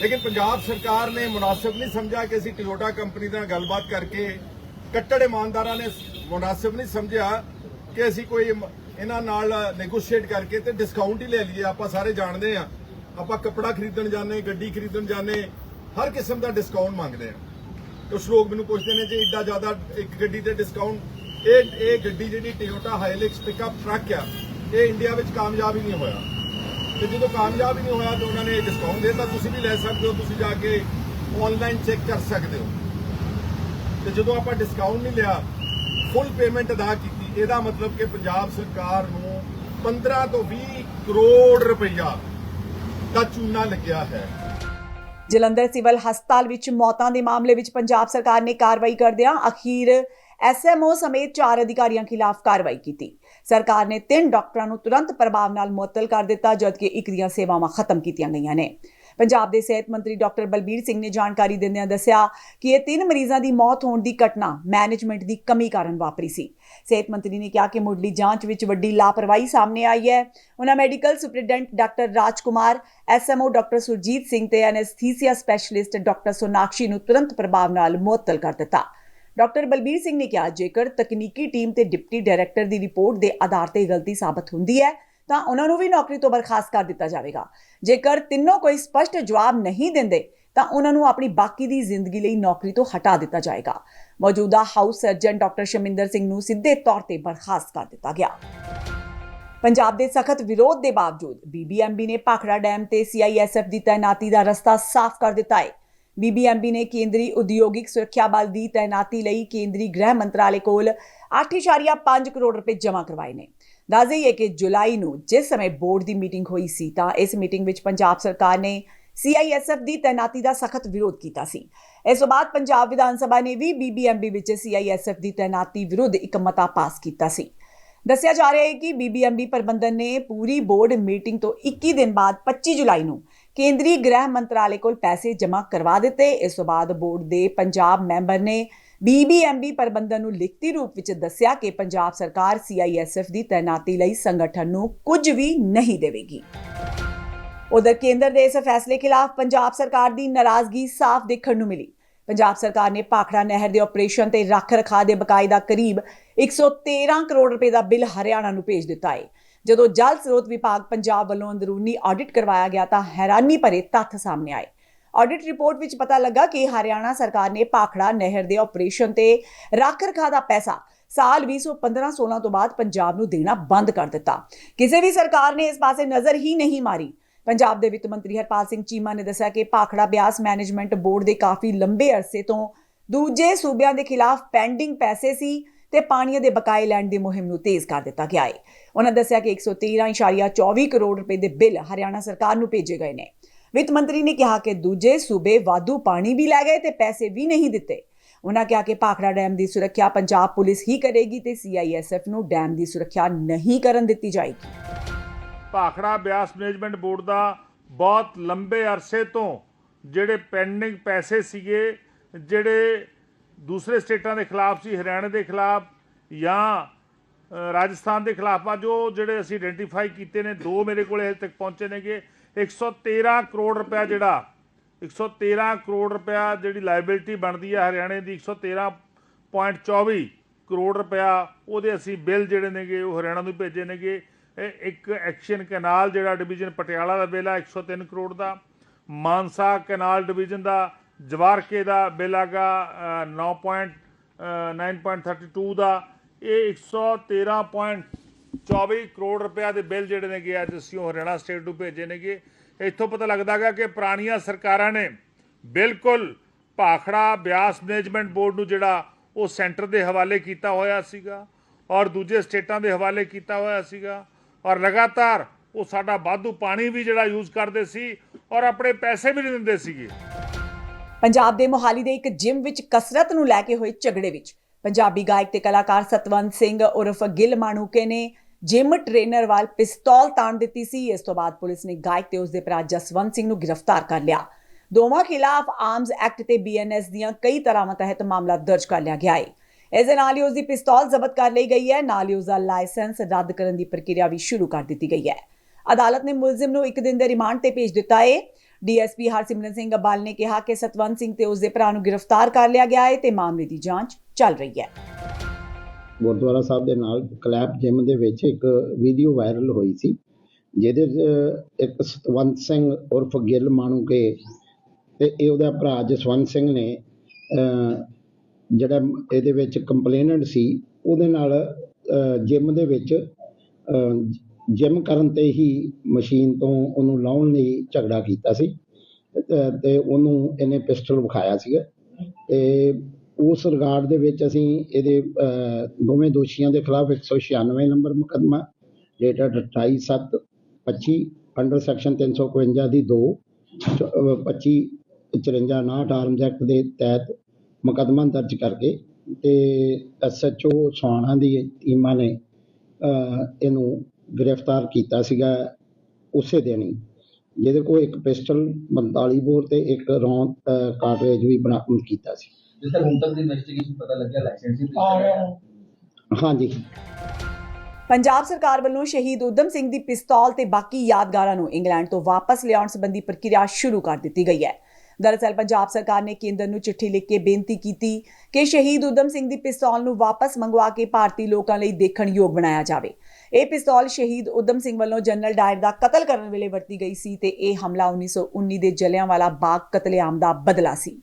ਲੇਕਿਨ ਪੰਜਾਬ ਸਰਕਾਰ ਨੇ ਮੁਨਾਸਬ ਨਹੀਂ ਸਮਝਿਆ ਕਿ ਅਸੀਂ ਟੋਯੋਟਾ ਕੰਪਨੀ ਨਾਲ ਗੱਲਬਾਤ ਕਰਕੇ ਕੱਟੜ ਇਮਾਨਦਾਰਾਂ ਨੇ ਮੁਨਾਸਬ ਨਹੀਂ ਸਮਝਿਆ ਕਿ ਅਸੀਂ ਕੋਈ ਇਹਨਾਂ ਨਾਲ ਨੈਗੋਸ਼ੀਏਟ ਕਰਕੇ ਤੇ ਡਿਸਕਾਊਂਟ ਹੀ ਲੈ ਲਈਏ। ਆਪਾਂ ਸਾਰੇ ਜਾਣਦੇ ਆ ਆਪਾਂ ਕੱਪੜਾ ਖਰੀਦਣ ਜਾਂਦੇ, ਗੱਡੀ ਖਰੀਦਣ ਜਾਂਦੇ, ਹਰ ਕਿਸਮ ਦਾ ਡਿਸਕਾਊਂਟ ਮੰਗਦੇ ਆ ਕੁਝ ਲੋਕ ਮੈਨੂੰ ਪੁੱਛਦੇ ਨੇ ਜੇ ਇੱਡਾ ਜ਼ਿਆਦਾ ਇੱਕ ਗੱਡੀ ਤੇ ਡਿਸਕਾਊਂਟ ਇਹ ਇਹ ਗੱਡੀ ਜਿਹੜੀ ਟੋਯੋਟਾ ਹਾਈਲੈਕਸ ਪਿਕਅਪ ਟਰੱਕ ਆ, ਇਹ ਇੰਡੀਆ ਵਿੱਚ ਕਾਮਯਾਬ ਹੀ ਨਹੀਂ ਹੋਇਆ। ਤੇ ਜਦੋਂ ਕਾਮਯਾਬ ਹੀ ਨਹੀਂ ਹੋਇਆ ਤਾਂ ਉਹਨਾਂ ਨੇ ਡਿਸਕਾਊਂਟ ਦੇ ਤੁਸੀਂ ਵੀ ਲੈ ਸਕਦੇ ਹੋ, ਤੁਸੀਂ ਜਾ ਕੇ ਆਨਲਾਈਨ ਚੈੱਕ ਕਰ ਸਕਦੇ ਹੋ। ਤੇ ਜਦੋਂ ਆਪਾਂ ਡਿਸਕਾਊਂਟ ਨਹੀਂ ਲਿਆ ਫੁੱਲ ਪੇਮੈਂਟ ਅਦਾ ਕੀਤੀ, ਇਹਦਾ ਮਤਲਬ ਕਿ ਪੰਜਾਬ ਸਰਕਾਰ ਨੂੰ 15 ਤੋਂ 20 ਕਰੋੜ ਰੁਪਈਆ ਦਾ ਚੂਨਾ ਲੱਗਿਆ ਹੈ। ਜਲੰਧਰ ਸਿਵਲ ਹਸਪਤਾਲ ਵਿੱਚ ਮੌਤਾਂ ਦੇ ਮਾਮਲੇ ਵਿੱਚ ਪੰਜਾਬ ਸਰਕਾਰ ਨੇ ਕਾਰਵਾਈ ਕਰਦਿਆਂ ਅਖੀਰ ਐਸਐਮਓ ਸਮੇਤ ਚਾਰ ਅਧਿਕਾਰੀਆਂ ਖਿਲਾਫ ਕਾਰਵਾਈ ਕੀਤੀ। ਸਰਕਾਰ ਨੇ ਤਿੰਨ ਡਾਕਟਰਾਂ ਨੂੰ ਤੁਰੰਤ ਪ੍ਰਭਾਵ ਨਾਲ ਮੁਅੱਤਲ ਕਰ ਦਿੱਤਾ, ਜਦਕਿ ਇੱਕ ਦੀਆਂ ਸੇਵਾਵਾਂ ਖਤਮ ਕੀਤੀਆਂ ਗਈਆਂ ਨੇ। ਪੰਜਾਬ ਦੇ ਸਿਹਤ ਮੰਤਰੀ ਡਾਕਟਰ ਬਲਬੀਰ ਸਿੰਘ ਨੇ ਜਾਣਕਾਰੀ ਦਿੰਦਿਆਂ ਦੱਸਿਆ ਕਿ ਇਹ ਤਿੰਨ ਮਰੀਜ਼ਾਂ ਦੀ ਮੌਤ ਹੋਣ ਦੀ ਘਟਨਾ ਮੈਨੇਜਮੈਂਟ ਦੀ ਕਮੀ ਕਾਰਨ ਵਾਪਰੀ ਸੀ। ਸਿਹਤ ਮੰਤਰੀ ਨੇ ਕਿਹਾ ਕਿ ਮੁੱਢਲੀ ਜਾਂਚ ਵਿੱਚ ਵੱਡੀ ਲਾਪਰਵਾਹੀ ਸਾਹਮਣੇ ਆਈ ਹੈ। ਉਹਨਾਂ medical superintendent doctor Rajkumar, SMO doctor Surjit Singh ਤੇ ਐਨਸਥੀਸੀਆ ਸਪੈਸ਼ਲਿਸਟ ਡਾਕਟਰ ਸੋਨਾਕਸ਼ੀ ਨੂੰ ਤੁਰੰਤ ਪ੍ਰਭਾਵ ਨਾਲ ਮੁਅੱਤਲ ਕਰ ਦਿੱਤਾ। ਡਾਕਟਰ ਬਲਬੀਰ ਸਿੰਘ ਨੇ ਕਿਹਾ, ਜੇਕਰ ਤਕਨੀਕੀ ਟੀਮ ਤੇ ਡਿਪਟੀ ਡਾਇਰੈਕਟਰ ਦੀ ਰਿਪੋਰਟ ਦੇ ਆਧਾਰ ਤੇ ਗਲਤੀ ਸਾਬਤ ਹੁੰਦੀ ਹੈ, ਤਾਂ ਉਹਨਾਂ ਨੂੰ ਵੀ ਨੌਕਰੀ ਤੋਂ ਬਰਖਾਸਤ ਕਰ ਦਿੱਤਾ ਜਾਵੇਗਾ। ਜੇਕਰ ਤਿੰਨੋਂ ਕੋਈ ਸਪਸ਼ਟ ਜਵਾਬ ਨਹੀਂ ਦਿੰਦੇ, ਤਾਂ ਉਹਨਾਂ ਨੂੰ ਆਪਣੀ ਬਾਕੀ ਦੀ ਜ਼ਿੰਦਗੀ ਲਈ ਨੌਕਰੀ ਤੋਂ ਹਟਾ ਦਿੱਤਾ ਜਾਏਗਾ ਮੌਜੂਦਾ house surgeon doctor Shaminder Singh ਨੂੰ ਸਿੱਧੇ ਤੌਰ ਤੇ ਬਰਖਾਸਤ ਕਰ ਦਿੱਤਾ ਗਿਆ। ਪੰਜਾਬ ਦੇ ਸਖਤ ਵਿਰੋਧ ਦੇ ਬਾਵਜੂਦ ਬੀਬੀਐਮਬੀ ਨੇ ਭਾਖੜਾ ਡੈਮ ਤੇ ਸੀਆਈਐਸਐਫ ਦੀ ਤਾਇਨਾਤੀ ਦਾ ਰਸਤਾ ਸਾਫ਼ ਕਰ ਦਿੱਤਾ ਹੈ। ਬੀਬੀਐਮਬੀ ਨੇ ਕੇਂਦਰੀ ਉਦਯੋਗਿਕ ਸੁਰੱਖਿਆ ਬਲ ਦੀ ਤਾਇਨਾਤੀ ਲਈ ਕੇਂਦਰੀ ਗ੍ਰਹਿ ਮੰਤਰਾਲੇ ਕੋਲ 8.5 ਕਰੋੜ ਰੁਪਏ ਜਮ੍ਹਾਂ ਕਰਵਾਏ ਨੇ। ਦੱਸ ਦੇਈਏ ਕਿ ਜੁਲਾਈ ਨੂੰ ਜਿਸ ਸਮੇਂ ਬੋਰਡ ਦੀ ਮੀਟਿੰਗ ਹੋਈ ਸੀ ਤਾਂ ਇਸ ਮੀਟਿੰਗ ਵਿੱਚ ਪੰਜਾਬ ਸਰਕਾਰ ਨੇ ਸੀਆਈਐਸਐਫ ਦੀ ਤਾਇਨਾਤੀ ਦਾ ਸਖਤ ਵਿਰੋਧ ਕੀਤਾ ਸੀ। ਇਸ ਤੋਂ ਬਾਅਦ ਪੰਜਾਬ ਵਿਧਾਨ ਸਭਾ ਨੇ ਵੀ ਬੀਬੀਐਮਬੀ ਵਿੱਚ ਸੀਆਈਐਸਐਫ ਦੀ ਤਾਇਨਾਤੀ ਵਿਰੁੱਧ ਇੱਕ ਮਤਾ ਪਾਸ ਕੀਤਾ ਸੀ। ਦੱਸਿਆ ਜਾ ਰਿਹਾ ਹੈ ਕਿ ਬੀਬੀਐਮਬੀ ਪ੍ਰਬੰਧਨ ਨੇ ਪੂਰੀ ਬੋਰਡ ਮੀਟਿੰਗ ਤੋਂ 21 ਦਿਨ ਬਾਅਦ 25 ਜੁਲਾਈ ਨੂੰ ਕੇਂਦਰੀ ਗ੍ਰਹਿ ਮੰਤਰਾਲੇ ਕੋਲ ਪੈਸੇ ਜਮ੍ਹਾਂ ਕਰਵਾ ਦਿੱਤੇ। ਇਸ ਤੋਂ ਬਾਅਦ ਬੋਰਡ ਦੇ ਪੰਜਾਬ ਮੈਂਬਰ ਨੇ ਬੀਬੀਐਮਬੀ ਪ੍ਰਬੰਧਨ ਨੂੰ ਲਿਖਤੀ ਰੂਪ ਵਿੱਚ ਦੱਸਿਆ ਕਿ ਪੰਜਾਬ ਸਰਕਾਰ ਸੀਆਈਐਸਐਫ ਦੀ ਤਾਇਨਾਤੀ ਲਈ ਸੰਗਠਨ ਨੂੰ ਕੁਝ ਵੀ ਨਹੀਂ ਦੇਵੇਗੀ। ਉਧਰ ਕੇਂਦਰ ਦੇ ਇਸ ਫੈਸਲੇ ਖਿਲਾਫ ਪੰਜਾਬ ਸਰਕਾਰ ਦੀ ਨਾਰਾਜ਼ਗੀ ਸਾਫ਼ ਦੇਖਣ ਨੂੰ ਮਿਲੀ। ਪੰਜਾਬ ਸਰਕਾਰ ਨੇ ਭਾਖੜਾ ਨਹਿਰ ਦੇ ਆਪਰੇਸ਼ਨ ਤੇ ਰੱਖ ਰਖਾ ਦੇ ਬਕਾਏ ਦਾ ਕਰੀਬ 113 ਕਰੋੜ ਰੁਪਏ ਦਾ ਬਿੱਲ ਹਰਿਆਣਾ ਨੂੰ ਭੇਜ ਦਿੱਤਾ ਹੈ ਜਦੋਂ ਜਲ ਸਰੋਤ ਵਿਭਾਗ ਪੰਜਾਬ ਵੱਲੋਂ ਅੰਦਰੂਨੀ ਆਡਿਟ ਕਰਵਾਇਆ ਗਿਆ ਤਾਂ ਹੈਰਾਨੀ ਭਰੇ ਤੱਥ ਸਾਹਮਣੇ ਆਏ। ਆਡਿਟ ਰਿਪੋਰਟ ਵਿੱਚ ਪਤਾ ਲੱਗਾ ਕਿ ਹਰਿਆਣਾ ਸਰਕਾਰ ਨੇ ਭਾਖੜਾ ਨਹਿਰ ਦੇ ਆਪਰੇਸ਼ਨ ਤੇ ਰੱਖ ਰਖਾ ਦਾ ਪੈਸਾ ਸਾਲ 2015-16 ਤੋਂ ਬਾਅਦ ਪੰਜਾਬ ਨੂੰ ਦੇਣਾ ਬੰਦ ਕਰ ਦਿੱਤਾ। ਕਿਸੇ ਵੀ ਸਰਕਾਰ ਨੇ ਇਸ ਪਾਸੇ ਨਜ਼ਰ ਹੀ ਨਹੀਂ ਮਾਰੀ। ਪੰਜਾਬ ਦੇ ਵਿੱਤ ਮੰਤਰੀ ਹਰਪਾਲ ਸਿੰਘ ਚੀਮਾ ਨੇ ਦੱਸਿਆ ਕਿ ਭਾਖੜਾ ਬਿਆਸ ਮੈਨੇਜਮੈਂਟ ਬੋਰਡ ਦੇ ਕਾਫੀ ਲੰਬੇ ਅਰਸੇ ਤੋਂ ਦੂਜੇ ਸੂਬਿਆਂ ਦੇ ਖਿਲਾਫ ਪੈਂਡਿੰਗ ਪੈਸੇ ਸੀ। ਤੇ ਪਾਣੀਆਂ ਦੇ ਬਕਾਏ ਲੈਣ ਦੀ ਮੁਹਿੰਮ ਨੂੰ ਤੇਜ਼ ਕਰ ਦਿੱਤਾ ਗਿਆ ਹੈ ਉਹਨਾਂ ਦੱਸਿਆ ਕਿ 113.24 ਕਰੋੜ ਰੁਪਏ ਦੇ ਬਿੱਲ ਹਰਿਆਣਾ ਸਰਕਾਰ ਨੂੰ ਭੇਜੇ ਗਏ ਨੇ। ਵਿੱਤ ਮੰਤਰੀ ਨੇ ਕਿਹਾ ਕਿ ਦੂਜੇ ਸੂਬੇ ਵਾਧੂ ਪਾਣੀ ਵੀ ਲੈ ਗਏ ਤੇ ਪੈਸੇ ਵੀ ਨਹੀਂ ਦਿੱਤੇ। ਉਹਨਾਂ ਕਿਹਾ ਕਿ ਭਾਖੜਾ ਡੈਮ ਦੀ ਸੁਰੱਖਿਆ ਪੰਜਾਬ ਪੁਲਿਸ ਹੀ ਕਰੇਗੀ ਤੇ ਸੀਆਈਐਸਐਫ ਨੂੰ ਡੈਮ ਦੀ ਸੁਰੱਖਿਆ ਨਹੀਂ ਕਰਨ ਦਿੱਤੀ ਜਾਏਗੀ। ਭਾਖੜਾ ਬਿਆਸ ਮੈਨੇਜਮੈਂਟ ਬੋਰਡ ਦਾ ਬਹੁਤ ਲੰਬੇ ਅਰਸੇ ਤੋਂ ਜਿਹੜੇ ਪੈਂਡਿੰਗ ਪੈਸੇ ਸੀਗੇ, ਜਿਹੜੇ ਦੂਸਰੇ ਸਟੇਟਾਂ ਦੇ ਖਿਲਾਫ ਸੀ, ਹਰਿਆਣਾ ਦੇ ਖਿਲਾਫ ਜਾਂ ਰਾਜਸਥਾਨ ਦੇ ਖਿਲਾਫ। ਆ ਜੋ ਜਿਹੜੇ ਅਸੀਂ ਆਇਡੈਂਟੀਫਾਈ ਕੀਤੇ ਨੇ, ਦੋ ਮੇਰੇ ਕੋਲੇ ਹਜੇ ਤੱਕ ਪਹੁੰਚੇ ਨੇਗੇ। 113 ਕਰੋੜ ਰੁਪਇਆ ਜਿਹੜਾ 113 ਕਰੋੜ ਰੁਪਇਆ ਜਿਹੜੀ ਲਾਇਬਿਲਿਟੀ ਬਣਦੀ ਹੈ ਹਰਿਆਣੇ ਦੀ 113.24 ਕਰੋੜ ਰੁਪਇਆ ਉਹਦੇ ਅਸੀਂ ਬਿੱਲ ਜਿਹੜੇ ਨੇਗੇ, ਉਹ ਹਰਿਆਣਾ ਨੂੰ ਭੇਜੇ ਨੇਗੇ। ਇੱਕ ਐਕਸ਼ਨ ਕੈਨਾਲ ਜਿਹੜਾ ਡਿਵੀਜ਼ਨ ਪਟਿਆਲਾ ਦਾ ਬਿੱਲ ਆ 103 ਕਰੋੜ ਦਾ। ਮਾਨਸਾ ਕੈਨਾਲ ਡਿਵੀਜ਼ਨ ਦਾ ਜਵਾਰਕੇ ਦਾ ਬਿੱਲ ਆਗਾ 9. ਅ, 9.32 ਦਾ ਇਹ 113.24 ਕਰੋੜ ਰੁਪਇਆ ਦੇ ਬਿੱਲ ਜਿਹੜੇ ਨੇਗੇ ਅੱਜ ਅਸੀਂ ਉਹ ਹਰਿਆਣਾ ਸਟੇਟ ਨੂੰ ਭੇਜੇ ਨੇਗੇ ਇੱਥੋਂ ਪਤਾ ਲੱਗਦਾਗਾ ਕਿ ਪੁਰਾਣੀਆਂ ਸਰਕਾਰਾਂ ਨੇ ਬਿਲਕੁਲ ਭਾਖੜਾ ਬਿਆਸ ਮੈਨੇਜਮੈਂਟ ਬੋਰਡ ਨੂੰ ਜਿਹੜਾ ਉਹ ਸੈਂਟਰ ਦੇ ਹਵਾਲੇ ਕੀਤਾ ਹੋਇਆ ਸੀਗਾ ਔਰ ਦੂਜੇ ਸਟੇਟਾਂ ਦੇ ਹਵਾਲੇ ਕੀਤਾ ਹੋਇਆ ਸੀਗਾ ਔਰ ਲਗਾਤਾਰ ਉਹ ਸਾਡਾ ਵਾਧੂ ਪਾਣੀ ਵੀ ਜਿਹੜਾ ਯੂਜ਼ ਕਰਦੇ ਸੀ ਔਰ ਆਪਣੇ ਪੈਸੇ ਵੀ ਨਹੀਂ ਦਿੰਦੇ ਸੀਗੇ ਪੰਜਾਬ ਦੇ ਮੋਹਾਲੀ ਦੇ ਇੱਕ ਜਿਮ ਵਿੱਚ ਕਸਰਤ ਨੂੰ ਲੈ ਕੇ ਹੋਏ ਝਗੜੇ ਵਿੱਚ। ਪੰਜਾਬੀ ਗਾਇਕ ਤੇ ਕਲਾਕਾਰ ਸਤਵੰਤ ਸਿੰਘ ਉਰਫ ਗਿੱਲ ਮਾਣੂਕੇ ਨੇ ਜਿਮ ਟ੍ਰੇਨਰ ਵੱਲ ਪਿਸਤੌਲ ਤਾਣ ਦਿੱਤੀ ਸੀ। ਇਸ ਤੋਂ ਬਾਅਦ ਪੁਲਿਸ ਨੇ ਗਾਇਕ ਤੇ ਉਸ ਦੇ ਭਰਾ ਜਸਵੰਤ ਸਿੰਘ ਨੂੰ ਗ੍ਰਿਫਤਾਰ ਕਰ ਲਿਆ। ਦੋਵਾਂ ਖਿਲਾਫ ਆਰਮਜ਼ ਐਕਟ ਤੇ ਬੀਐਨਐਸ ਦੀਆਂ ਕਈ ਤਰ੍ਹਾਂ ਤਹਿਤ ਮਾਮਲਾ ਦਰਜ ਕਰ ਲਿਆ ਗਿਆ ਹੈ ਇਸ ਦੇ ਨਾਲ ਹੀ ਉਸ ਦੀ ਪਿਸਤੌਲ ਜ਼ਬਤ ਕਰ ਲਈ ਗਈ ਹੈ। ਨਾਲ ਹੀ ਉਸ ਦਾ ਲਾਇਸੈਂਸ ਰੱਦ ਕਰਨ ਦੀ ਪ੍ਰਕਿਰਿਆ ਵੀ ਸ਼ੁਰੂ ਕਰ ਦਿੱਤੀ ਗਈ ਹੈ। ਅਦਾਲਤ ਨੇ ਮੁਲਜ਼ਮ ਨੂੰ ਇੱਕ ਦਿਨ ਦੇ ਰਿਮਾਂਡ ਤੇ ਭੇਜ ਦਿੱਤਾ ਹੈ ਡੀਐਸਪੀ ਹਰਸਿਮਰਨ ਸਿੰਘ ਅਬਾਲ ਨੇ ਕਿਹਾ ਕਿ ਸਤਵੰਤ ਸਿੰਘ ਤੇ ਉਸ ਦੇ ਭਰਾ ਨੂੰ ਗ੍ਰਿਫਤਾਰ ਕਰ ਲਿਆ ਗਿਆ ਹੈ ਤੇ ਮਾਮਲੇ ਦੀ ਜਾਂਚ ਚੱਲ ਰਹੀ ਹੈ। ਗੁਰਦੁਆਰਾ ਸਾਹਿਬ ਦੇ ਨਾਲ ਕਲੈਪ ਜਿਮ ਦੇ ਵਿੱਚ ਇੱਕ ਵੀਡੀਓ ਵਾਇਰਲ ਹੋਈ ਸੀ, ਜਿਹਦੇ 'ਚ ਇੱਕ ਸਤਵੰਤ ਸਿੰਘ ਉਰਫ ਗਿੱਲ ਮਾਣੂ ਕੇ ਤੇ ਇਹ ਉਹਦਾ ਭਰਾ ਜਸਵੰਤ ਸਿੰਘ ਨੇ ਜਿਹੜਾ ਇਹਦੇ ਵਿੱਚ ਕੰਪਲੇਨੈਂਟ ਸੀ, ਉਹਦੇ ਨਾਲ ਜਿਮ ਦੇ ਵਿੱਚ ਜਿਮ ਕਰਨ ਤੇ ਹੀ ਮਸ਼ੀਨ ਤੋਂ ਉਹਨੂੰ ਲਾਉਣ ਲਈ ਝਗੜਾ ਕੀਤਾ ਸੀ। ਅਤੇ ਉਹਨੂੰ ਇਹਨੇ ਪਿਸਟਲ ਵਿਖਾਇਆ ਸੀਗਾ। ਅਤੇ ਉਸ ਰਿਗਾਰਡ ਦੇ ਵਿੱਚ ਅਸੀਂ ਇਹਦੇ ਦੋਵੇਂ ਦੋਸ਼ੀਆਂ ਦੇ ਖਿਲਾਫ 196 ਨੰਬਰ ਮੁਕੱਦਮਾ ਡੇਟਡ 27 25 ਅੰਡਰ ਸੈਕਸ਼ਨ 351 ਦੀ 2 25 54 59 ਆਰਮਜ਼ ਐਕਟ ਦੇ ਤਹਿਤ ਮੁਕੱਦਮਾ ਦਰਜ ਕਰਕੇ ਤੇ ਓ ਸੋਹਾਣਾ ਦੀ ਟੀਮਾਂ ਨੇ ਇਹਨੂੰ ਗ੍ਰਿਫਤਾਰ ਕੀਤਾ ਸੀਗਾ ਉਸੇ ਦਿਨ ਹੀ। ਜਿਹਦੇ ਕੋਲ ਇੱਕ ਪਿਸਟਲ 45 ਬੋਰ ਤੇ ਇੱਕ ਰੌਂਦ ਕਾਰਟ੍ਰੇਜ ਵੀ ਬਰਾਮਦ ਕੀਤਾ ਸੀ। ਜਿਸ ਤੱਕ ਹੁਣ ਤੱਕ ਦੀ ਇਨਵੈਸਟੀਗੇਸ਼ਨ ਪਤਾ ਲੱਗਿਆ ਲਾਇਸੈਂਸ ਹੀ। ਹਾਂਜੀ। ਪੰਜਾਬ ਸਰਕਾਰ ਵੱਲੋਂ ਸ਼ਹੀਦ ਉਦਮ ਸਿੰਘ ਦੀ ਪਿਸਤੌਲ ਤੇ ਬਾਕੀ ਯਾਦਗਾਰਾਂ ਨੂੰ ਇੰਗਲੈਂਡ ਤੋਂ ਵਾਪਸ ਲਿਆਉਣ ਸੰਬੰਧੀ ਪ੍ਰਕਿਰਿਆ ਸ਼ੁਰੂ ਕਰ ਦਿੱਤੀ ਗਈ ਹੈ। ਦਰਅਸਲ ਪੰਜਾਬ ਸਰਕਾਰ ਨੇ ਕੇਂਦਰ ਨੂੰ ਚਿੱਠੀ ਲਿਖ ਕੇ ਬੇਨਤੀ ਕੀਤੀ ਕਿ ਸ਼ਹੀਦ ਉਦਮ ਸਿੰਘ ਦੀ ਪਿਸਤੌਲ ਨੂੰ ਵਾਪਸ ਮੰਗਵਾ ਕੇ ਭਾਰਤੀ ਲੋਕਾਂ ਲਈ ਦੇਖਣ ਯੋਗ ਬਣਾਇਆ ਜਾਵੇ। ਇਹ ਪਿਸਤੌਲ ਸ਼ਹੀਦ ਉਦਮ ਸਿੰਘ ਵੱਲੋਂ ਜਨਰਲ ਡਾਇਰ ਦਾ ਕਤਲ ਕਰਨ ਵੇਲੇ ਵਰਤੀ ਗਈ ਸੀ ਤੇ ਇਹ ਹਮਲਾ 1919 ਦੇ ਜਲਿਆਂਵਾਲਾ ਬਾਗ ਕਤਲੇਆਮ ਦਾ ਬਦਲਾ ਸੀ।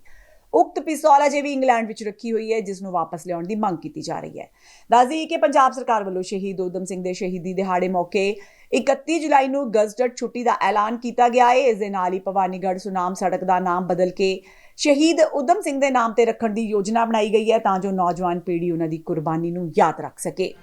ਉਕਤ ਪਿਸਤੌਲ ਅਜੇ ਵੀ ਇੰਗਲੈਂਡ ਵਿੱਚ ਰੱਖੀ ਹੋਈ ਹੈ, ਜਿਸ ਨੂੰ ਵਾਪਸ ਲਿਆਉਣ ਦੀ ਮੰਗ ਕੀਤੀ ਜਾ ਰਹੀ ਹੈ। ਦੱਸਦੀ ਕਿ ਪੰਜਾਬ ਸਰਕਾਰ ਵੱਲੋਂ ਸ਼ਹੀਦ ਉਦਮ ਸਿੰਘ ਦੇ ਸ਼ਹੀਦੀ ਦਿਹਾੜੇ ਮੌਕੇ 31 ਜੁਲਾਈ ਨੂੰ ਗਜ਼ਟਡ ਛੁੱਟੀ ਦਾ ਐਲਾਨ ਕੀਤਾ ਗਿਆ ਹੈ। ਇਸ ਦੇ ਨਾਲ ਹੀ ਭਵਾਨੀਗੜ੍ਹ ਸੁਨਾਮ ਸੜਕ ਦਾ ਨਾਮ ਬਦਲ ਕੇ ਸ਼ਹੀਦ ਉਦਮ ਸਿੰਘ ਦੇ ਨਾਮ ਤੇ ਰੱਖਣ ਦੀ ਯੋਜਨਾ ਬਣਾਈ ਗਈ ਹੈ ਤਾਂ ਜੋ ਨੌਜਵਾਨ ਪੀੜ੍ਹੀ ਉਹਨਾਂ ਦੀ ਕੁਰਬਾਨੀ ਨੂੰ ਯਾਦ ਰੱਖ ਸਕੇ।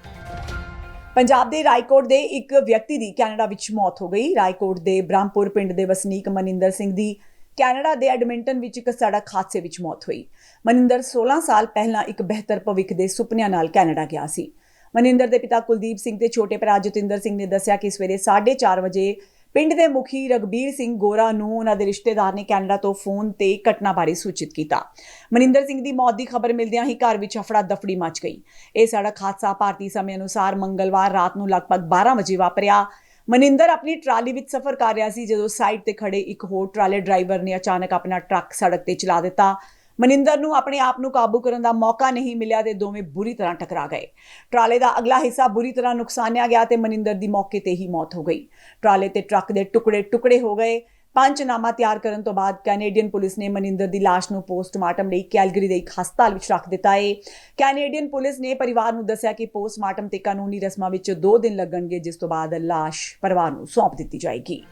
ਪੰਜਾਬ ਦੇ ਰਾਏਕੋਟ ਦੇ ਇੱਕ ਵਿਅਕਤੀ ਦੀ ਕੈਨੇਡਾ ਵਿੱਚ ਮੌਤ ਹੋ ਗਈ। ਰਾਏਕੋਟ ਦੇ ਬ੍ਰਹਮਪੁਰ ਪਿੰਡ ਦੇ ਵਸਨੀਕ ਮਨਿੰਦਰ ਸਿੰਘ ਦੀ ਕੈਨੇਡਾ ਦੇ ਐਡਮਿੰਟਨ ਵਿੱਚ ਇੱਕ ਸੜਕ ਹਾਦਸੇ ਵਿੱਚ ਮੌਤ ਹੋਈ। ਮਨਿੰਦਰ 16 ਸਾਲ ਪਹਿਲਾਂ ਇੱਕ ਬਿਹਤਰ ਭਵਿੱਖ ਦੇ ਸੁਪਨਿਆਂ ਨਾਲ ਕੈਨੇਡਾ ਗਿਆ ਸੀ। ਮਨਿੰਦਰ ਦੇ ਪਿਤਾ ਕੁਲਦੀਪ ਸਿੰਘ ਤੇ ਛੋਟੇ ਭਰਾ ਜਤਿੰਦਰ ਸਿੰਘ ਨੇ ਦੱਸਿਆ ਕਿ ਸਵੇਰੇ 4:30 ਵਜੇ ਪਿੰਡ ਦੇ ਮੁਖੀ ਰਗਬੀਰ ਸਿੰਘ ਗੋਰਾ ਨੂੰ ਉਹਨਾਂ ਦੇ ਰਿਸ਼ਤੇਦਾਰ ਨੇ ਕੈਨੇਡਾ ਤੋਂ ਫੋਨ ਤੇ ਘਟਨਾ ਬਾਰੇ ਸੂਚਿਤ ਕੀਤਾ। ਮਨਿੰਦਰ ਸਿੰਘ ਦੀ ਮੌਤ ਦੀ ਖਬਰ ਮਿਲਦਿਆਂ ਹੀ ਘਰ ਵਿੱਚ ਹਫੜਾ ਦਫੜੀ ਮਚ ਗਈ। ਇਹ ਸੜਕ ਹਾਦਸਾ ਭਾਰਤੀ ਸਮੇਂ ਅਨੁਸਾਰ ਮੰਗਲਵਾਰ ਰਾਤ ਨੂੰ ਲਗਭਗ 12 ਵਜੇ ਵਾਪਰਿਆ। ਮਨਿੰਦਰ ਆਪਣੀ ਟਰਾਲੀ ਵਿੱਚ ਸਫ਼ਰ ਕਰ ਰਿਹਾ ਸੀ ਜਦੋਂ ਸਾਈਡ ਤੇ ਖੜੇ ਇੱਕ ਹੋਰ ਟਰਾਲੇ ਡਰਾਈਵਰ ਨੇ ਅਚਾਨਕ ਆਪਣਾ ਟਰੱਕ ਸੜਕ ਤੇ ਚਲਾ ਦਿੱਤਾ। ਮਨਿੰਦਰ ਨੂੰ ਆਪਣੇ ਆਪ ਨੂੰ ਕਾਬੂ ਕਰਨ ਦਾ ਮੌਕਾ ਨਹੀਂ ਮਿਲਿਆ ਤੇ ਦੋਵੇਂ ਬੁਰੀ ਤਰ੍ਹਾਂ ਟਕਰਾ ਗਏ। ਟਰਾਲੇ ਦਾ ਅਗਲਾ ਹਿੱਸਾ ਬੁਰੀ ਤਰ੍ਹਾਂ ਨੁਕਸਾਨਿਆ ਗਿਆ ਤੇ ਮਨਿੰਦਰ ਦੀ ਮੌਕੇ ਤੇ ਹੀ ਮੌਤ ਹੋ ਗਈ। ਟਰਾਲੇ ਤੇ ਟਰੱਕ ਦੇ ਟੁਕੜੇ ਟੁਕੜੇ ਹੋ ਗਏ। ਪੰਚਨਾਮਾ ਤਿਆਰ ਕਰਨ ਤੋਂ ਬਾਅਦ ਕੈਨੇਡੀਅਨ ਪੁਲਿਸ ਨੇ ਮਨਿੰਦਰ ਦੀ ਲਾਸ਼ ਨੂੰ ਪੋਸਟਮਾਰਟਮ ਲਈ ਕੈਲਗਰੀ ਦੇ ਇੱਕ ਹਸਪਤਾਲ ਵਿੱਚ ਰੱਖ ਦਿੱਤਾ ਹੈ ਕੈਨੇਡੀਅਨ ਪੁਲਿਸ ਨੇ ਪਰਿਵਾਰ ਨੂੰ ਦੱਸਿਆ ਕਿ ਪੋਸਟਮਾਰਟਮ ਤੇ ਕਾਨੂੰਨੀ ਰਸਮਾਂ ਵਿੱਚ 2 ਦਿਨ ਲੱਗਣਗੇ, ਜਿਸ ਤੋਂ ਬਾਅਦ ਲਾਸ਼ ਪਰਿਵਾਰ ਨੂੰ ਸੌਂਪ ਦਿੱਤੀ ਜਾਏਗੀ।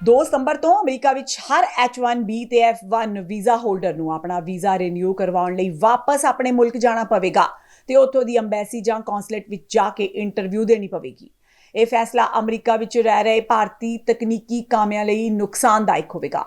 2 ਸਤੰਬਰ ਤੋਂ ਅਮਰੀਕਾ ਵਿੱਚ ਹਰ H1B ਤੇ F1 ਵੀਜ਼ਾ ਹੋਲਡਰ ਨੂੰ ਆਪਣਾ ਵੀਜ਼ਾ ਰੀਨਿਊ ਕਰਵਾਉਣ ਲਈ ਵਾਪਸ ਆਪਣੇ ਮੁਲਕ ਜਾਣਾ ਪਵੇਗਾ ਤੇ ਉੱਥੋਂ ਦੀ ਅੰਬੈਸੀ ਜਾਂ ਕੌਂਸੂਲੇਟ ਵਿੱਚ ਜਾ ਕੇ ਇੰਟਰਵਿਊ ਦੇਣੀ ਪਵੇਗੀ। ਇਹ ਫੈਸਲਾ ਅਮਰੀਕਾ ਵਿੱਚ ਰਹਿ ਰਹੇ ਭਾਰਤੀ ਤਕਨੀਕੀ ਕਾਮਿਆਂ ਲਈ ਨੁਕਸਾਨਦਾਇਕ ਹੋਵੇਗਾ।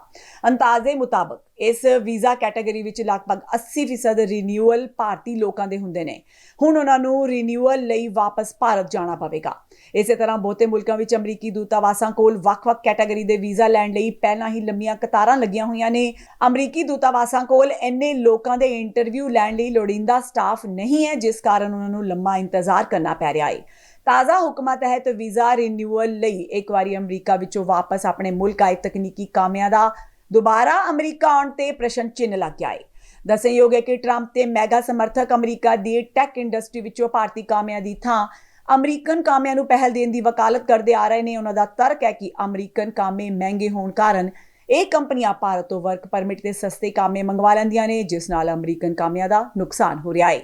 ਅੰਦਾਜ਼ੇ ਮੁਤਾਬਕ ਇਸ ਵੀਜ਼ਾ ਕੈਟਾਗਰੀ ਵਿੱਚ ਲਗਭਗ 80% ਰੀਨਿਊਅਲ ਭਾਰਤੀ ਲੋਕਾਂ ਦੇ ਹੁੰਦੇ ਨੇ। ਹੁਣ ਉਹਨਾਂ ਨੂੰ ਰੀਨਿਊਅਲ ਲਈ ਵਾਪਸ ਭਾਰਤ ਜਾਣਾ ਪਵੇਗਾ। ਇਸੇ ਤਰ੍ਹਾਂ ਬਹੁਤੇ ਮੁਲਕਾਂ ਵਿੱਚ ਅਮਰੀਕੀ ਦੂਤਾਵਾਸਾਂ ਕੋਲ ਵੱਖ-ਵੱਖ ਕੈਟਾਗਰੀ ਦੇ ਵੀਜ਼ਾ ਲੈਣ ਲਈ ਪਹਿਲਾਂ ਹੀ ਲੰਮੀਆਂ ਕਤਾਰਾਂ ਲੱਗੀਆਂ ਹੋਈਆਂ ਨੇ। ਅਮਰੀਕੀ ਦੂਤਾਵਾਸਾਂ ਕੋਲ ਇੰਨੇ ਲੋਕਾਂ ਦੇ ਇੰਟਰਵਿਊ ਲੈਣ ਲਈ ਲੋੜੀਂਦਾ ਸਟਾਫ ਨਹੀਂ ਹੈ, ਜਿਸ ਕਾਰਨ ਉਹਨਾਂ ਨੂੰ ਲੰਮਾ ਇੰਤਜ਼ਾਰ ਕਰਨਾ ਪੈ ਰਿਹਾ ਹੈ। ਤਾਜ਼ਾ ਹੁਕਮਾਂ ਤਹਿਤ ਵੀਜ਼ਾ ਰੀਨਿਊਅਲ ਲਈ ਇੱਕ ਵਾਰੀ ਅਮਰੀਕਾ ਵਿੱਚੋਂ ਵਾਪਸ ਆਪਣੇ ਮੁਲਕ ਆਏ ਤਕਨੀਕੀ ਕਾਮਿਆਂ ਦਾ ਦੁਬਾਰਾ ਅਮਰੀਕਾ ਆਉਣ ਤੇ ਪ੍ਰਸ਼ਨ ਚਿੰਨ੍ਹ ਲੱਗ ਗਿਆ ਹੈ ਦੱਸਣਯੋਗ ਹੈ ਕਿ ਟਰੰਪ ਤੇ ਮੈਗਾ ਸਮਰਥਕ ਅਮਰੀਕਾ ਦੀ ਟੈਕ ਇੰਡਸਟਰੀ ਵਿੱਚੋਂ ਭਾਰਤੀ ਕਾਮਿਆਂ ਦੀ ਥਾਂ ਅਮਰੀਕਨ ਕਾਮਿਆਂ ਨੂੰ ਪਹਿਲ ਦੇਣ ਦੀ ਵਕਾਲਤ ਕਰਦੇ ਆ ਰਹੇ ਨੇ। ਉਹਨਾਂ ਦਾ ਤਰਕ ਹੈ ਕਿ ਅਮਰੀਕਨ ਕਾਮੇ ਮਹਿੰਗੇ ਹੋਣ ਕਾਰਨ ਇਹ ਕੰਪਨੀਆਂ ਭਾਰਤ ਤੋਂ ਵਰਕ ਪਰਮਿਟ ਤੇ ਸਸਤੇ ਕਾਮੇ ਮੰਗਵਾ ਲੈਂਦੀਆਂ ਨੇ, ਜਿਸ ਨਾਲ ਅਮਰੀਕਨ ਕਾਮਿਆਂ ਦਾ ਨੁਕਸਾਨ ਹੋ ਰਿਹਾ ਹੈ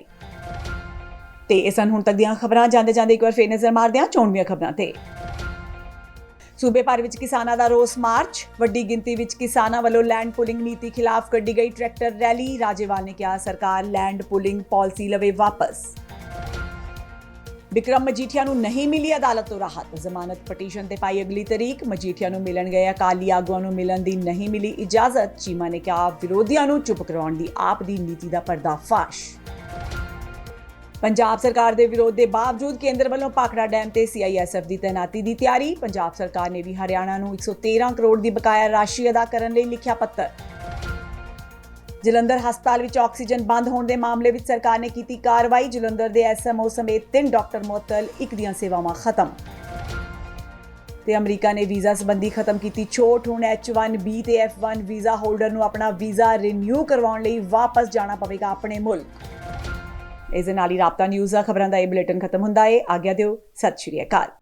ਤੇ ਇਹ ਸਨ ਹੁਣ ਤੱਕ ਦੀਆਂ ਖਬਰਾਂ। ਜਾਂਦੇ ਜਾਂਦੇ ਇੱਕ ਵਾਰ ਫੇਰ ਨਜ਼ਰ ਮਾਰਦੇ ਹਾਂ ਚੋਣਵੀਆਂ ਖਬਰਾਂ ਤੇ। ਸੂਬੇ ਭਰ ਵਿੱਚ ਕਿਸਾਨਾਂ ਦਾ ਰੋਸ ਮਾਰਚ, ਵੱਡੀ ਗਿਣਤੀ ਵਿੱਚ ਕਿਸਾਨਾਂ ਵੱਲੋਂ ਲੈਂਡ ਪੁਲਿੰਗ ਨੀਤੀ ਖਿਲਾਫ ਕੱਢੀ ਗਈ ਟਰੈਕਟਰ ਰੈਲੀ ਰਾਜੇਵਾਲ ਨੇ ਕਿਹਾ ਸਰਕਾਰ ਲੈਂਡ ਪੁਲਿੰਗ ਪਾਲਿਸੀ ਲਵੇ ਵਾਪਸ। ਵਿਕਰਮ ਮਜੀਠੀਆ ਨੂੰ ਨਹੀਂ ਮਿਲੀ ਅਦਾਲਤ ਤੋਂ ਰਾਹਤ, ਜ਼ਮਾਨਤ ਪਟੀਸ਼ਨ ਤੇ ਪਾਈ ਅਗਲੀ ਤਰੀਕ, ਮਜੀਠੀਆ ਨੂੰ ਮਿਲਣ ਗਏ ਅਕਾਲੀ ਆਗੂਆਂ ਨੂੰ ਮਿਲਣ ਦੀ ਨਹੀਂ ਮਿਲੀ ਇਜਾਜ਼ਤ, ਚੀਮਾ ਨੇ ਕਿਹਾ ਵਿਰੋਧੀਆਂ ਨੂੰ ਚੁੱਪ ਕਰਾਉਣ ਦੀ ਆਪ ਦੀ ਨੀਤੀ ਦਾ ਪਰਦਾਫਾਸ਼। ਪੰਜਾਬ ਸਰਕਾਰ ਦੇ ਵਿਰੋਧ ਦੇ ਬਾਵਜੂਦ ਕੇਂਦਰ ਵੱਲੋਂ ਪਾਖੜਾ ਡੈਮ ਤੇ ਸੀਆਈਐਸਐਫ ਦੀ ਤੈਨਾਤੀ ਦੀ ਤਿਆਰੀ, ਪੰਜਾਬ ਸਰਕਾਰ ਨੇ ਵੀ ਹਰਿਆਣਾ ਨੂੰ 113 ਕਰੋੜ ਦੀ ਬਕਾਇਆ ਰਾਸ਼ੀ ਅਦਾ ਕਰਨ ਲਈ ਲਿਖਿਆ ਪੱਤਰ। ਜਲੰਧਰ ਹਸਪਤਾਲ ਵਿੱਚ ਆਕਸੀਜਨ ਬੰਦ ਹੋਣ ਦੇ ਮਾਮਲੇ ਵਿੱਚ ਸਰਕਾਰ ਨੇ ਕੀਤੀ ਕਾਰਵਾਈ। ਜਲੰਧਰ ਦੇ ਐਸਐਮਓ ਸਮੇਤ ਤਿੰਨ ਡਾਕਟਰ ਮੁਅੱਤਲ, ਇੱਕ ਦੀਆਂ ਸੇਵਾਵਾਂ ਖਤਮ। ਤੇ ਅਮਰੀਕਾ ਨੇ ਵੀਜ਼ਾ ਸੰਬੰਧੀ ਖਤਮ ਕੀਤੀ ਛੋਟ। ਹੁਣ H1B ਤੇ F1 ਵੀਜ਼ਾ ਹੋਲਡਰ ਨੂੰ ਆਪਣਾ ਵੀਜ਼ਾ ਰੀਨਿਊ ਕਰਵਾਉਣ ਲਈ ਵਾਪਸ ਜਾਣਾ ਪਵੇਗਾ ਆਪਣੇ ਮੁਲਕ। ਇਸ ਦੇ ਨਾਲ ਹੀ ਰਾਬਤਾ ਨਿਊਜ਼ ਦਾ ਖਬਰਾਂ ਦਾ ਇਹ ਬੁਲੇਟਿਨ ਖਤਮ ਹੁੰਦਾ ਹੈ। ਆਗਿਆ ਦਿਓ। ਸਤਿ ਸ਼੍ਰੀ ਅਕਾਲ।